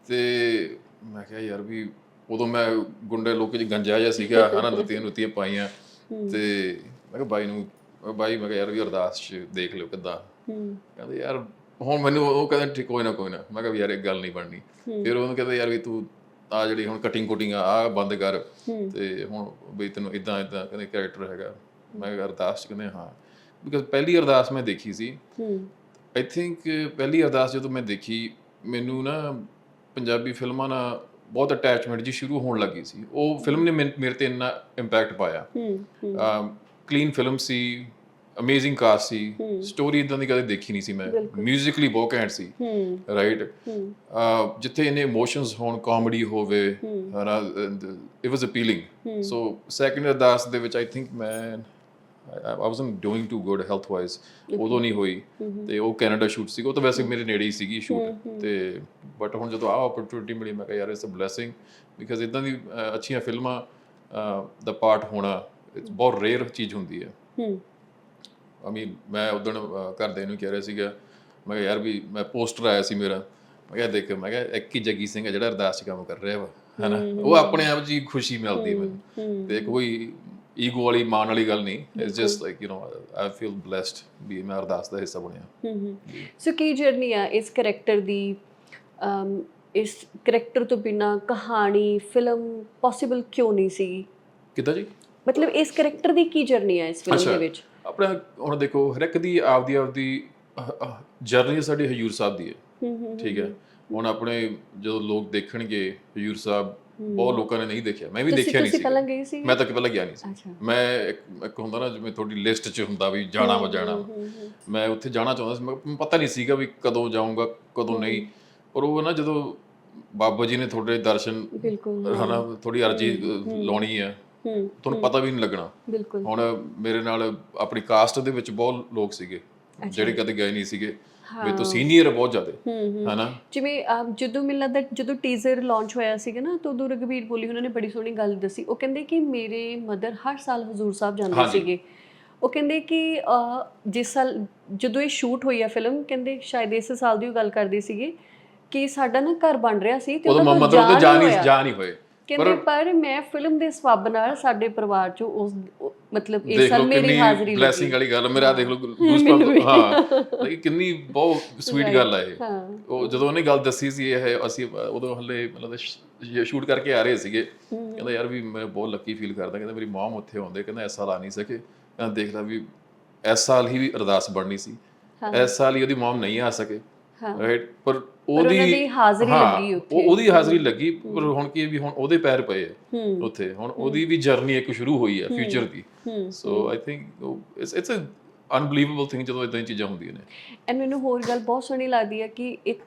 ਤੇ ਮੈਂ ਕਿਹਾ ਯਾਰ ਵੀ ਉਦੋਂ ਮੈਂ ਗੁੰਡੇ ਲੋਕ ਚ ਗੰਜਾ ਜਿਹਾ ਸੀਗਾ ਹਨਾ ਨੁੱਤੀਆਂ ਨੁੱਤੀਆਂ ਪਾਈਆਂ। ਤੇ ਮੈਂ ਕਿਹਾ ਬਾਈ ਨੂੰ ਬਾਈ ਮੈਂ ਕਿਹਾ ਯਾਰ ਵੀ ਅਰਦਾਸ ਚ ਦੇਖ ਲਿਓ ਕਿੱਦਾਂ। ਕਹਿੰਦੇ ਯਾਰ ਹੁਣ ਮੈਨੂੰ ਉਹ ਕਹਿੰਦੇ ਠੀਕ ਕੋਈ ਨਾ ਕੋਈ ਨਾ। ਮੈਂ ਕਿਹਾ ਯਾਰ ਇਹ ਗੱਲ ਨਹੀਂ ਬਣਨੀ। ਫਿਰ ਉਹਨੂੰ ਕਹਿੰਦੇ ਯਾਰ ਵੀ ਤੂੰ ਆ ਜਿਹੜੀ ਹੁਣ ਕਟਿੰਗ ਕੁਟਿੰਗ ਆ ਬੰਦ ਕਰ। ਤੇ ਹੁਣ ਵੀ ਤੈਨੂੰ ਇਦਾਂ ਇਦਾਂ ਕਹਿੰਦੇ ਕੈਰੈਕਟਰ ਹੈਗਾ। ਮੈਂ ਅਰਦਾਸ ਚ ਕਹਿੰਦੇ ਹਾਂ। ਬਿਕਾਜ਼ ਪਹਿਲੀ ਅਰਦਾਸ ਮੈਂ ਦੇਖੀ ਸੀ। ਹੂੰ। ਆਈ ਥਿੰਕ ਪਹਿਲੀ ਅਰਦਾਸ ਜਦੋਂ ਮੈਂ ਦੇਖੀ ਮੈਨੂੰ ਨਾ ਪੰਜਾਬੀ ਫਿਲਮਾਂ ਨਾਲ ਬਹੁਤ ਅਟੈਚਮੈਂਟ ਜੀ ਸ਼ੁਰੂ ਹੋਣ ਲੱਗੀ ਸੀ। ਉਹ ਫਿਲਮ ਨੇ ਮੇਰੇ ਤੇ ਇੰਨਾ ਇੰਪੈਕਟ ਪਾਇਆ। Hmm hmm. ਕਲੀਨ ਫਿਲਮ ਸੀ। ਅਮੇਜ਼ਿੰਗ ਕਾਸਟ ਸੀ। ਸਟੋਰੀ ਇਦਾਂ ਦੀ ਕਦੇ ਦੇਖੀ ਨਹੀਂ ਸੀ ਮੈਂ। ਮਿਊਜ਼ਿਕਲੀ ਬਹੁਤ ਘੈਂਟ ਸੀ। ਰਾਈਟ ਜਿੱਥੇ ਇਹਨੇ ਇਮੋਸ਼ਨਸ ਹੋਣ ਕਾਮੇਡੀ ਹੋਵੇ ਹਨਾ ਇਟ ਵਾਸ ਅਪੀਲਿੰਗ ਸੋ ਸੈਕੰਡ ਅਰਦਾਸ ਦੇ ਵਿੱਚ ਆਈ ਥਿੰਕ ਮੈਂ I wasn't doing too good health wise ਉਦੋਂ ਨਹੀਂ ਹੋਈ। ਤੇ ਉਹ ਕੈਨੇਡਾ ਸ਼ੂਟ ਸੀ ਉਹ ਤਾਂ ਵੈਸੇ ਮੇਰੇ ਨੇੜੇ ਹੀ ਸੀਗੀ ਸ਼ੂਟ ਤੇ ਬਟ ਹੁਣ ਜਦੋਂ ਆਹ ਓਪਰਚੁਨਿਟੀ ਮਿਲੀ ਮੈਂ ਕਿਹਾ ਯਾਰ ਇਟਸ ਅ ਬਲੇਸਿੰਗ ਬਿਕਾਜ਼ ਇਦਾਂ ਦੀ ਅੱਛੀਆਂ ਫਿਲਮਾਂ ਦਾ ਪਾਰਟ ਹੋਣਾ ਇਟਸ ਬਹੁਤ ਰੇਅਰ ਚੀਜ਼ ਹੁੰਦੀ ਹੈ। ਮੀਨ ਮੈਂ ਉਦੋਂ ਘਰਦਿਆਂ ਨੂੰ ਕਹਿ ਰਿਹਾ ਸੀਗਾ ਮੈਂ ਕਿਹਾ ਯਾਰ ਵੀ ਮੈਂ ਪੋਸਟਰ ਆਇਆ ਸੀ ਮੇਰਾ। ਮੈਂ ਕਿਹਾ ਦੇਖ ਮੈਂ ਕਿਹਾ ਇੱਕ ਹੀ ਜੱਗੀ ਸਿੰਘ ਹੈ ਜਿਹੜਾ ਅਰਦਾਸ 'ਚ ਕੰਮ ਕਰ ਰਿਹਾ ਵਾ ਹੈਨਾ? ਉਹ ਆਪਣੇ ਆਪ ਹੀ ਖੁਸ਼ੀ ਮਿਲਦੀ ਮੈਨੂੰ। ਤੇ ਕੋਈ ਈਗੋ ਵਾਲੀ ਮਾਨ ਵਾਲੀ ਗੱਲ ਨਹੀਂ। It's just like you know I feel blessed ਵੀ ਮੈਂ ਅਰਦਾਸ ਦਾ ਹਿੱਸਾ ਬਣਿਆ। ਸੋ ਕੀ ਜਰਨੀ ਆ ਇਸ ਕੈਰੈਕਟਰ ਦੀ? ਅਮ, ਇਸ ਕੈਰੈਕਟਰ ਤੋਂ ਬਿਨਾ ਕਹਾਣੀ ਫਿਲਮ ਪੋਸੀਬਲ ਕਿਉਂ ਨਹੀਂ ਸੀ ਕਿੱਦਾਂ ਜੀ? ਮਤਲਬ ਇਸ ਕੈਰੈਕਟਰ ਦੀ ਕੀ ਜਰਨੀ ਆ ਇਸ ਫਿਲਮ ਦੇ ਵਿੱਚ? ਆਪਣਾ ਹੁਣ ਦੇਖੋ ਹਰ ਇੱਕ ਦੀ ਆਪਦੀ ਆਪਦੀ ਜਰਨੀ ਸਾਡੀ ਹਜੂਰ ਸਾਹਿਬ ਦੀ ਹੈ। ਠੀਕ ਹੈ? ਹੁਣ ਆਪਣੇ ਜਦੋਂ ਲੋਕ ਦੇਖਣਗੇ ਹਜੂਰ ਸਾਹਿਬ ਬਹੁਤ ਲੋਕਾਂ ਨੇ ਨਹੀਂ ਦੇਖਿਆ। ਮੈਂ ਵੀ ਦੇਖਿਆ ਨਹੀਂ ਤੁਸੀਂ ਸੀ ਪਹਿਲਾਂ ਗਏ ਸੀ ਮੈਂ ਤਾਂ ਪਹਿਲਾਂ ਗਿਆ ਨਹੀਂ ਸੀ। ਮੈਂ ਇੱਕ ਹੁੰਦਾ ਨਾ ਜਿਵੇਂ ਤੁਹਾਡੀ ਲਿਸਟ 'ਚ ਹੁੰਦਾ ਵੀ ਜਾਣਾ ਵਾ ਜਾਣਾ। ਮੈਂ ਉੱਥੇ ਜਾਣਾ ਚਾਹੁੰਦਾ ਸੀ। ਮੈਨੂੰ ਪਤਾ ਨਹੀਂ ਸੀਗਾ ਵੀ ਕਦੋਂ ਜਾਊਂਗਾ ਕਦੋਂ ਨਹੀਂ। ਪਰ ਉਹ ਨਾ ਜਦੋਂ ਬਾਬਾ ਜੀ ਨੇ ਤੁਹਾਡੇ ਦਰਸ਼ਨ ਬਿਲਕੁਲ ਹਨਾ ਥੋੜੀ ਅਰਜੀ ਲਾਉਣੀ ਆ ਹੂੰ ਤੁਹਾਨੂੰ ਪਤਾ ਵੀ ਨਹੀਂ ਲੱਗਣਾ। ਬਿਲਕੁਲ। ਹੁਣ ਮੇਰੇ ਨਾਲ ਆਪਣੀ ਕਾਸਟ ਦੇ ਵਿੱਚ ਬਹੁਤ ਲੋਕ ਸੀਗੇ ਜਿਹੜੇ ਕਦੇ ਗਏ ਨਹੀਂ ਸੀਗੇ। ਵੀ ਤੋਂ ਸੀਨੀਅਰ ਬਹੁਤ ਜ਼ਿਆਦੇ ਹਨਾ? ਜਿਵੇਂ ਜਦੋਂ ਮੈਨੂੰ ਲੱਗਦਾ ਜਦੋਂ ਟੀਜ਼ਰ ਲਾਂਚ ਹੋਇਆ ਸੀਗਾ ਨਾ ਤਾਂ ਉਦੋਂ ਰਘਬੀਰ ਬੋਲੀ ਉਹਨਾਂ ਨੇ ਬੜੀ ਸੋਹਣੀ ਗੱਲ ਦੱਸੀ। ਉਹ ਕਹਿੰਦੇ ਕਿ ਮੇਰੇ ਮਦਰ ਹਰ ਸਾਲ ਹਜ਼ੂਰ ਸਾਹਿਬ ਜਾਂਦੇ। ਸੀਗੇ। ਉਹ ਕਹਿੰਦੇ ਕਿ ਜਿਸ ਸਾਲ ਜਦੋਂ ਇਹ ਸ਼ੂਟ ਹੋਈ ਆ ਫਿਲਮ ਕਹਿੰਦੇ ਸ਼ਾਇਦ ਇਸ ਸਾਲ ਦੀ ਉਹ ਗੱਲ ਕਰਦੇ ਸੀਗੇ ਕਿ ਸਾਡਾ ਨਾ ਘਰ ਬਣ ਰਿਹਾ ਸੀ ਤੇ ਉਹਦਾ ਕੋਈ ਉਹ ਜਾ ਨਹੀਂ। ਜਾ ਨਹੀਂ ਹੋਏ। ਕਹਿੰਦੇ ਪਰ ਮੈਂ ਫਿਲਮ ਦੇ ਸਵਾਬ ਨਾਲ ਸਾਡੇ ਪਰਿਵਾਰ ਚੋਂ ਉਸ ਮਤਲਬ ਇਸ ਦੇਖ ਸਾਲ ਮੇਰੀ ਹਾਜ਼ਰੀ ਲੱਗੀ ਬਲੇਸਿੰਗ ਵਾਲੀ ਗੱਲ ਮੇਰਾ ਦੇਖ ਲਓ [LAUGHS] ਗੂਸਬੰਪ ਹਾਂ। like ਕਿੰਨੀ ਬਹੁਤ ਸਵੀਟ ਗੱਲ ਹੈ ਇਹ। ਹਾਂ। ਉਹ ਜਦੋਂ ਉਹਨੇ ਗੱਲ ਦੱਸੀ ਸੀ ਇਹ ਅਸੀਂ ਉਦੋਂ ਹੱਲੇ ਮਤਲਬ ਸ਼ੂਟ ਕਰਕੇ ਆ ਰਹੇ ਸੀਗੇ। ਕਹਿੰਦਾ ਯਾਰ ਵੀ ਮੈਂ ਬਹੁਤ ਲੱਕੀ ਫੀਲ ਕਰਦਾ। ਕਹਿੰਦਾ ਮੇਰੀ ਮਾਮ ਉੱਥੇ ਆਉਂਦੇ ਕਹਿੰਦਾ ਇਸ ਸਾਲ ਆ ਨਹੀਂ ਸਕੇ। ਕਹਿੰਦਾ ਦੇਖਦਾ ਵੀ ਇਸ ਸਾਲ ਹੀ ਵੀ ਅਰਦਾਸ ਬਣਨੀ ਸੀ। ਇਸ ਸਾਲ ਹੀ ਉਹਦੀ ਮਾਮ ਨਹੀਂ ਆ ਸਕੇ। ਰਾਈਟ ਪਰ ਉਹਦੀ ਹਾਜ਼ਰੀ ਲੱਗੀ ਉੱਥੇ। ਉਹ- ਉਹਦੀ ਹਾਜ਼ਰੀ ਲੱਗੀ ਪਰ ਹੁਣ ਕੀ ਵੀ ਹੁਣ ਉਹਦੇ ਪੈਰ ਪਏ ਆ ਉੱਥੇ। ਹੁਣ ਉਹਦੀ ਵੀ ਜਰਨੀ ਇੱਕ ਸ਼ੁਰੂ ਹੋਈ ਹੈ। Future the. So I think it's it's a unbelievable thing ਜਦੋਂ ਇਦਾਂ ਦੀ ਚੀਜ਼ਾਂ ਹੁੰਦੀਆਂ ਨੇ। ਐਂਡ ਮੈਨੂੰ ਹੋਰ ਗੱਲ ਬਹੁਤ ਸੋਹਣੀ ਲੱਗਦੀ ਹੈ ਕਿ ਇੱਕ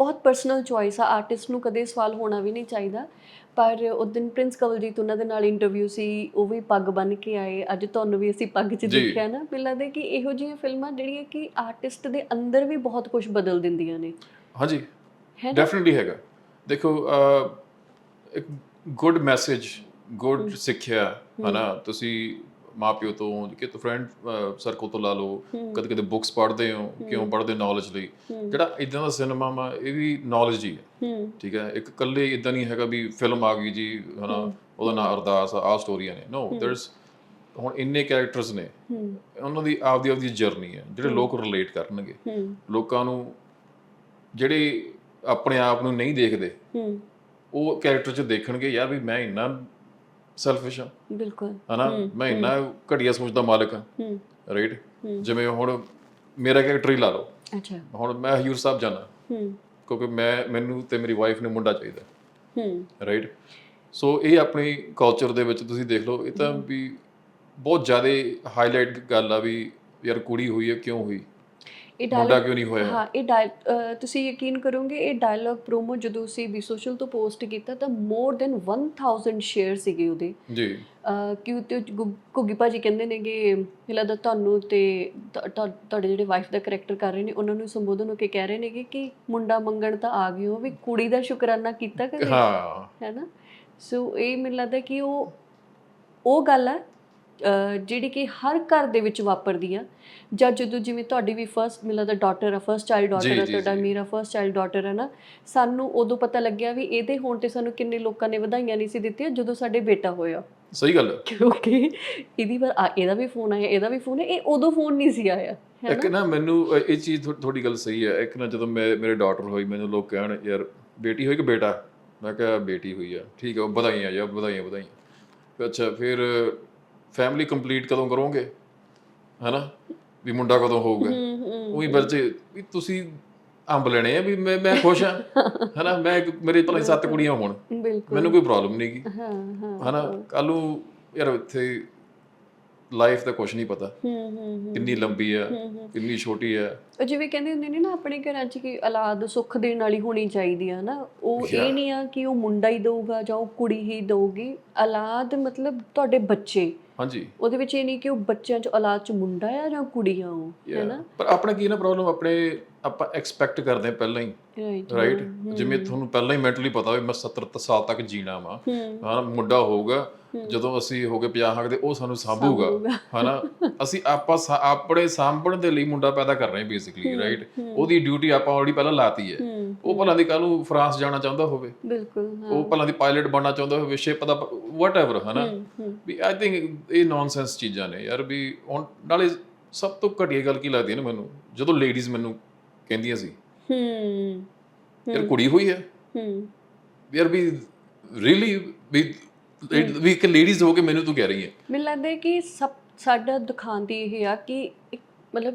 ਬਹੁਤ ਪਰਸਨਲ ਚੋਇਸ ਆ ਆਰਟਿਸਟ ਨੂੰ ਕਦੇ ਸਵਾਲ ਹੋਣਾ ਵੀ ਨਹੀਂ ਚਾਹੀਦਾ। ਪਰ ਉਸ ਦਿਨ ਪ੍ਰਿੰਸ ਕਵਲਜੀਤ ਉਹਨਾਂ ਦੇ ਨਾਲ ਇੰਟਰਵਿਊ ਸੀ ਉਹ ਵੀ ਪੱਗ ਬੰਨ ਕੇ ਆਏ। ਅੱਜ ਤੁਹਾਨੂੰ ਵੀ ਅਸੀਂ ਪੱਗ 'ਚ। ਦੇਖਿਆ ਨਾ ਮੈਨੂੰ ਲੱਗਦਾ ਕਿ ਇਹੋ ਜਿਹੀਆਂ ਫਿਲਮਾਂ ਜਿਹੜੀਆਂ ਕਿ ਆਰਟਿਸਟ ਦੇ ਅੰਦਰ ਵੀ ਬਹੁਤ ਕੁਝ ਬਦਲ ਦਿੰਦੀਆਂ ਨੇ। ਹਾਂਜੀ ਡੈਫੀਨਿਟਲੀ ਹੈਗਾ। ਦੇਖੋ ਇੱਕ ਗੁੱਡ ਮੈਸੇਜ ਗੁੱਡ ਸਿੱਖਿਆ ਹਨਾ? ਤੁਸੀਂ ਮਾਪਿਓ ਤੋਂ ਕਿ ਤੋ ਫਰੈਂਡ ਸਰਕਲ ਤੋਂ ਲਾ ਲਓ। ਕਦੇ ਕਦੇ ਬੁੱਕਸ ਪੜ੍ਹਦੇ ਹੋ ਕਿਉਂ ਪੜ੍ਹਦੇ ਨੌਲੇਜ ਲਈ? ਜਿਹੜਾ ਇਦਾਂ ਦਾ ਸਿਨੇਮਾ ਵਾ ਇਹ ਵੀ ਨੌਲੇਜ ਹੀ ਹੈ। ਠੀਕ ਹੈ? ਇੱਕ ਇਕੱਲੇ ਇਦਾਂ ਨਹੀਂ ਹੈਗਾ ਵੀ ਫਿਲਮ ਆ ਗਈ ਜੀ ਹਨਾ ਉਹਦਾ ਨਾਂ ਅਰਦਾਸ ਆ ਸਟੋਰੀਆਂ ਨੇ ਨੋ ਦੇਰਸ ਹੁਣ ਇੰਨੇ ਕੈਰੈਕਟਰਸ ਨੇ। ਉਹਨਾਂ ਦੀ ਆਪਦੀ ਆਪਦੀ ਜਰਨੀ ਹੈ ਜਿਹੜੇ ਲੋਕ ਰਿਲੇਟ ਕਰਨਗੇ। ਲੋਕਾਂ ਨੂੰ ਜਿਹੜੇ ਆਪਣੇ ਆਪ ਨੂੰ ਨਹੀਂ ਦੇਖਦੇ ਉਹ ਕੈਰੈਕਟਰ 'ਚ ਦੇਖਣਗੇ ਯਾਰ ਵੀ ਮੈਂ ਇੰਨਾ ਸੈਲਫਿਸ਼ ਹਾਂ ਬਿਲਕੁਲ। ਹਨਾ? ਮੈਂ ਇੰਨਾ ਘਟੀਆ ਸੋਚ ਦਾ ਮਾਲਕ ਹਾਂ। ਰਾਈਟ ਜਿਵੇਂ ਹੁਣ ਮੇਰਾ ਕੈਰੈਕਟਰ ਹੀ ਲਾ ਲਓ। ਅੱਛਾ। ਹੁਣ ਮੈਂ ਹਯੂਰ ਸਾਹਿਬ ਜਾਣਾ। ਹੂੰ। ਕਿਉਂਕਿ ਮੈਂ ਮੈਨੂੰ ਤੇ ਮੇਰੀ ਵਾਈਫ ਨੂੰ ਮੁੰਡਾ ਚਾਹੀਦਾ। ਹੂੰ। ਰਾਈਟ ਸੋ ਇਹ ਆਪਣੀ ਕਲਚਰ ਦੇ ਵਿੱਚ ਤੁਸੀਂ ਦੇਖ ਲਓ ਇਹ ਤਾਂ ਵੀ ਬਹੁਤ ਜ਼ਿਆਦਾ ਹਾਈਲਾਈਟ ਗੱਲ ਆ ਵੀ ਯਾਰ ਕੁੜੀ ਹੋਈ ਹੈ ਕਿਉਂ ਹੋਈ? ਇਹ ਮੁੰਡਾ dialogue- ਕਿਉਂ ਨਹੀਂ ਹੋਇਆ? ਹਾਂ ਇਹ ਡਾਇ ਅਹ ਤੁਸੀਂ ਯਕੀਨ ਕਰੋਗੇ ਇਹ ਡਾਇਲੌਗ ਪ੍ਰੋਮੋ ਜਦੋਂ ਅਸੀਂ ਵੀ ਸੋਸ਼ਲ ਤੋਂ ਪੋਸਟ ਕੀਤਾ ਤਾਂ ਮੋਰ ਦੈਨ 1000 ਸ਼ੇਅਰ ਸੀਗੇ ਉਹਦੇ। ਜੀ। ਅਹ ਕਿ ਉੱਤੇ ਕੁਗੀ ਭਾਜੀ ਕਹਿੰਦੇ ਨੇ ਕਿ ਮੈਨੂੰ ਲੱਗਦਾ ਤੁਹਾਨੂੰ ਤੇ ਤੁ- ਤੁ- ਤੁਹਾਡੇ ਜਿਹੜੇ ਵਾਈਫ ਦਾ ਕੈਰੈਕਟਰ ਕਰ ਰਹੇ ਨੇ ਉਹਨਾਂ ਨੂੰ ਸੰਬੋਧਨ ਹੋ ਕੇ ਕਹਿ ਰਹੇ ਨੇ ਕਿ ਕਿ ਮੁੰਡਾ ਮੰਗਣ ਤਾਂ ਆ ਗਏ ਹੋ ਵੀ ਕੁੜੀ ਦਾ ਸ਼ੁਕਰਾਨਾ ਕੀਤਾ ਕਦੇ? ਹਾਂ। ਹੈ ਨਾ ਸੋ ਇਹ ਮੈਨੂੰ ਲੱਗਦਾ ਕਿ ਉਹ ਉਹ ਗੱਲ ਆ ਜਿਹੜੀ ਕਿ ਹਰ ਘਰ ਦੇ ਵਿੱਚ ਵਾਪਰਦੀ ਆ ਜਦ ਜਦੋਂ ਜਿਵੇਂ ਤੁਹਾਡੀ ਵੀ ਫਰਸਟ ਮੈਨੂੰ ਲੱਗਦਾ ਡਾਟਰ ਆ ਫਰਸਟ ਚਾਈਲਡ ਜੀ, ਡਾਟਰ ਆ ਜੀ, ਤੁਹਾਡਾ ਜੀ। ਮੇਰਾ ਫਰਸਟ ਚਾਈਲਡ ਡਾਟਰ ਹੈ ਨਾ ਸਾਨੂੰ ਉਦੋਂ ਪਤਾ ਲੱਗਿਆ ਵੀ ਇਹਦੇ ਹੋਣ ਤੇ ਸਾਨੂੰ ਕਿੰਨੇ ਲੋਕਾਂ ਨੇ ਵਧਾਈਆਂ ਨਹੀਂ ਸੀ ਦਿੱਤੀਆਂ ਜਦੋਂ ਸਾਡੇ ਬੇਟਾ ਹੋਇਆ। ਸਹੀ ਗੱਲ ਹੈ ਕਿਉਂਕਿ ਇਹਦੀ ਵਾਰ ਇਹਦਾ ਵੀ ਫੋਨ ਆਇਆ ਇਹਦਾ ਵੀ ਫੋਨ ਹੈ ਇਹ ਉਦੋਂ ਫੋਨ ਨਹੀਂ ਸੀ ਆਇਆ ਇੱਕ ਨਾ? ਮੈਨੂੰ ਇਹ ਚੀਜ਼ ਥੋ- ਤੁਹਾਡੀ ਗੱਲ ਸਹੀ ਹੈ ਇੱਕ ਨਾ ਜਦੋਂ ਮੈਂ ਮੇਰੇ ਡਾਟਰ ਹੋਈ ਮੈਨੂੰ ਲੋਕ ਕਹਿਣ ਯਾਰ ਬੇਟੀ ਹੋਈ ਕਿ ਬੇਟਾ? ਮੈਂ ਕਿਹਾ ਬੇਟੀ ਹੋਈ ਆ। ਠੀਕ ਹੈ ਵਧਾਈਆਂ ਯਾਰ ਵਧਾਈਆਂ ਵਧਾਈਆਂ। ਅੱਛਾ ਫਿਰ ਫੈਮਿਲੀ ਕੰਪਲੀਟ ਕਦੋਂ ਕਰੋਗੇ? ਹੈਨਾ? ਵੀ ਮੁੰਡਾ ਕਦੋਂ ਹੋਊਗਾ? ਉਹੀ ਬੱਚੇ ਵੀ ਤੁਸੀਂ ਅੰਬ ਲੈਣੇ ਆ ਵੀ ਮੈਂ ਮੈਂ ਖੁਸ਼ ਆ ਹੈਨਾ? ਮੈਂ ਮੇਰੇ ਭਲੇ ਸੱਤ ਕੁੜੀਆਂ ਹੋਣ। ਮੈਨੂੰ ਕੋਈ ਪ੍ਰੋਬਲਮ ਨਹੀਂ ਗੀ। ਹਾਂ ਹਾਂ ਹੈਨਾ? ਕੱਲ ਯਾਰ ਇੱਥੇ ਲਾਈਫ ਦਾ ਕੁਝ ਨਹੀਂ ਪਤਾ। ਕਿੰਨੀ ਲੰਬੀ ਆ ਕਿੰਨੀ ਛੋਟੀ ਆ। ਉਹ ਜਿਵੇਂ ਕਹਿੰਦੇ ਹੁੰਦੇ ਨੇ ਨਾ ਆਪਣੇ ਘਰਾਂ 'ਚ ਕਿ ਔਲਾਦ ਸੁੱਖ ਦੇਣ ਵਾਲੀ ਹੋਣੀ ਚਾਹੀਦੀ ਆ ਨਾ ਉਹ ਇਹ. ਨਹੀਂ ਆ ਕਿ ਉਹ ਮੁੰਡਾ ਹੀ ਦਊਗਾ ਜਾਂ ਉਹ ਕੁੜੀ ਹੀ ਦਊਗੀ। ਔਲਾਦ ਮਤਲਬ ਤੁਹਾਡੇ ਬੱਚੇ। ਹਾਂਜੀ। ਉਹਦੇ ਵਿੱਚ ਇਹ ਨਹੀਂ ਕਿ ਉਹ ਬੱਚਿਆਂ 'ਚ ਔਲਾਦ 'ਚ ਮੁੰਡਾ ਆ ਜਾਂ ਕੁੜੀ ਆ ਉਹ ਹੈ ਨਾ? ਪਰ ਆਪਣਾ ਕੀ ਨਾ ਪ੍ਰੋਬਲਮ ਆਪਣੇ ਆਪਾਂ ਐਕਸਪੈਕਟ ਕਰਦੇ ਪਹਿਲਾਂ ਹੀ ਰਾਈਟ ਜਿਵੇਂ ਤੁਹਾਨੂੰ ਪਹਿਲਾਂ ਹੀ ਮੈਂਟਲੀ ਪਤਾ ਹੋਵੇ ਮੈਂ 70 ਸਾਲ ਤੱਕ ਜੀਣਾ ਵਾ ਹੂੰ। ਮੁੰਡਾ ਹੋਊਗਾ ਜਦੋਂ ਅਸੀਂ ਹੋ ਗਏ 50 ਦੇ ਉਹ ਸਾਨੂੰ ਸਾਂਭੂਗਾ। ਹਨਾ ਅਸੀਂ ਆਪਾਂ ਆਪਣੇ ਸਾਂਭਣ ਦੇ ਲਈ ਮੁੰਡਾ ਪੈਦਾ ਕਰ ਰਹੇ ਹਾਂ ਬੇਸਿਕਲੀ ਰਾਈਟ ਉਹਦੀ ਡਿਊਟੀ ਆਪਾਂ ਆਲਰੇਡੀ ਪਹਿਲਾਂ ਲਾਤੀ ਹੂੰ। ਉਹ ਭਲਾਂ ਦੀ ਕੱਲ ਨੂੰ ਫਰਾਂਸ ਜਾਣਾ ਚਾਹੁੰਦਾ ਹੋਵੇ। ਬਿਲਕੁਲ ਉਹ ਭਲਾਂ ਦੀ ਪਾਇਲਟ ਬਣਨਾ ਚਾਹੁੰਦਾ ਹੋਵੇ ਸ਼ਿਪ ਦਾ ਵਟਐਵਰ ਹਨਾ। ਹੂੰ, ਹੂੰ। ਵੀ ਆਈ ਥਿੰਕ ਇਹ ਨੌਨਸੈਂਸ ਚੀਜ਼ਾਂ ਨੇ ਯਾਰ ਵੀ ਨਾਲੇ ਸਭ ਤੋਂ ਘਟੀਆ ਗੱਲ ਕੀ ਲੱਗਦੀ ਹੈ ਨਾ ਮੈਨੂੰ? ਜਦੋਂ ਲੇਡੀਜ਼ ਮੈਨੂੰ ਕਹਿੰਦੀਆਂ ਸੀ ਹੂੰ ਯਾਰ ਕੁੜੀ ਹੋਈ ਹੈ? ਹੂੰ। ਯਾਰ ਵੀ ਰੀਲੀ ਵੀ ਵੀ ਇੱਕ ਲੇਡੀਜ਼ ਹੋ ਕੇ ਮੈਨੂੰ ਤੂੰ ਕਹਿ ਰਹੀ ਹੈ। ਮੈਨੂੰ ਲੱਗਦਾ ਹੈ ਕਿ ਸਭ ਸਾਡਾ ਦਿਖਾਉਂਦੀ ਇਹ ਆ ਕਿ ਮਤਲਬ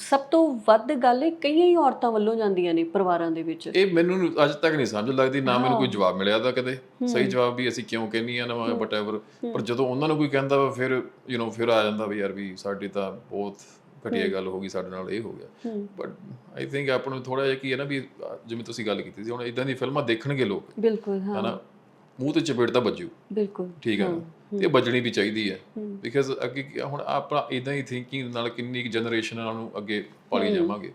ਸਭ ਤੋਂ ਵੱਧ ਗੱਲ ਇਹ ਕਈਆਂ ਹੀ ਔਰਤਾਂ ਵੱਲੋਂ ਜਾਂਦੀਆਂ ਨੇ ਪਰਿਵਾਰਾਂ ਦੇ ਵਿੱਚ। ਇਹ ਮੈਨੂੰ ਅੱਜ ਤੱਕ ਨਹੀਂ ਸਮਝ ਲੱਗਦੀ ਨਾ ਮੈਨੂੰ ਕੋਈ ਜਵਾਬ ਮਿਲਿਆ ਦਾ ਕਦੇ। ਸਹੀ ਜਵਾਬ ਵੀ ਅਸੀਂ ਕਿਉਂ ਕਹਿੰਨੀ ਆ ਨਾ ਵਟਐਵਰ ਪਰ ਜਦੋਂ ਉਹਨਾਂ ਨੂੰ ਕੋਈ ਕਹਿੰਦਾ ਵਾ ਫਿਰ ਯੂ نو ਫਿਰ ਆ ਜਾਂਦਾ ਵੀ ਯਾਰ ਵੀ ਸਾਡੀ ਤਾਂ ਬਹੁਤ ਘਟੀਆ ਗੱਲ ਹੋ ਗਈ ਸਾਡੇ ਨਾਲ ਇਹ ਹੋ ਗਿਆ। ਬਟ ਆਈ ਥਿੰਕ ਆਪਾਂ ਨੂੰ ਥੋੜਾ ਜਿਹਾ ਕੀ ਹੈ ਨਾ ਵੀ ਜਿਵੇਂ ਤੁਸੀਂ ਗੱਲ ਕੀਤੀ ਸੀ ਹੁਣ ਇਦਾਂ ਦੀ ਫਿਲਮਾਂ ਦੇਖਣਗੇ ਲੋਕ। ਬਿਲਕੁਲ ਹਾਂ। ਹਨਾ? ਮੂੰਹ ਤੇ ਚਪੇੜ ਤਾਂ ਵੱਜੂ। ਬਿਲਕੁਲ ਠੀਕ ਹੈ ਨਾ? ਤੇ ਵੱਜਣੀ ਵੀ ਚਾਹੀਦੀ ਹੈ। ਬਿਕਾਜ਼ ਅੱਗੇ ਹੁਣ ਆਪਾਂ ਇਦਾਂ ਹੀ ਥਿੰਕਿੰਗ ਨਾਲ ਕਿੰਨੀ ਜਨਰੇਸ਼ਨਾਂ ਨੂੰ ਅੱਗੇ ਪਾਲੀ ਜਾਵਾਂਗੇ।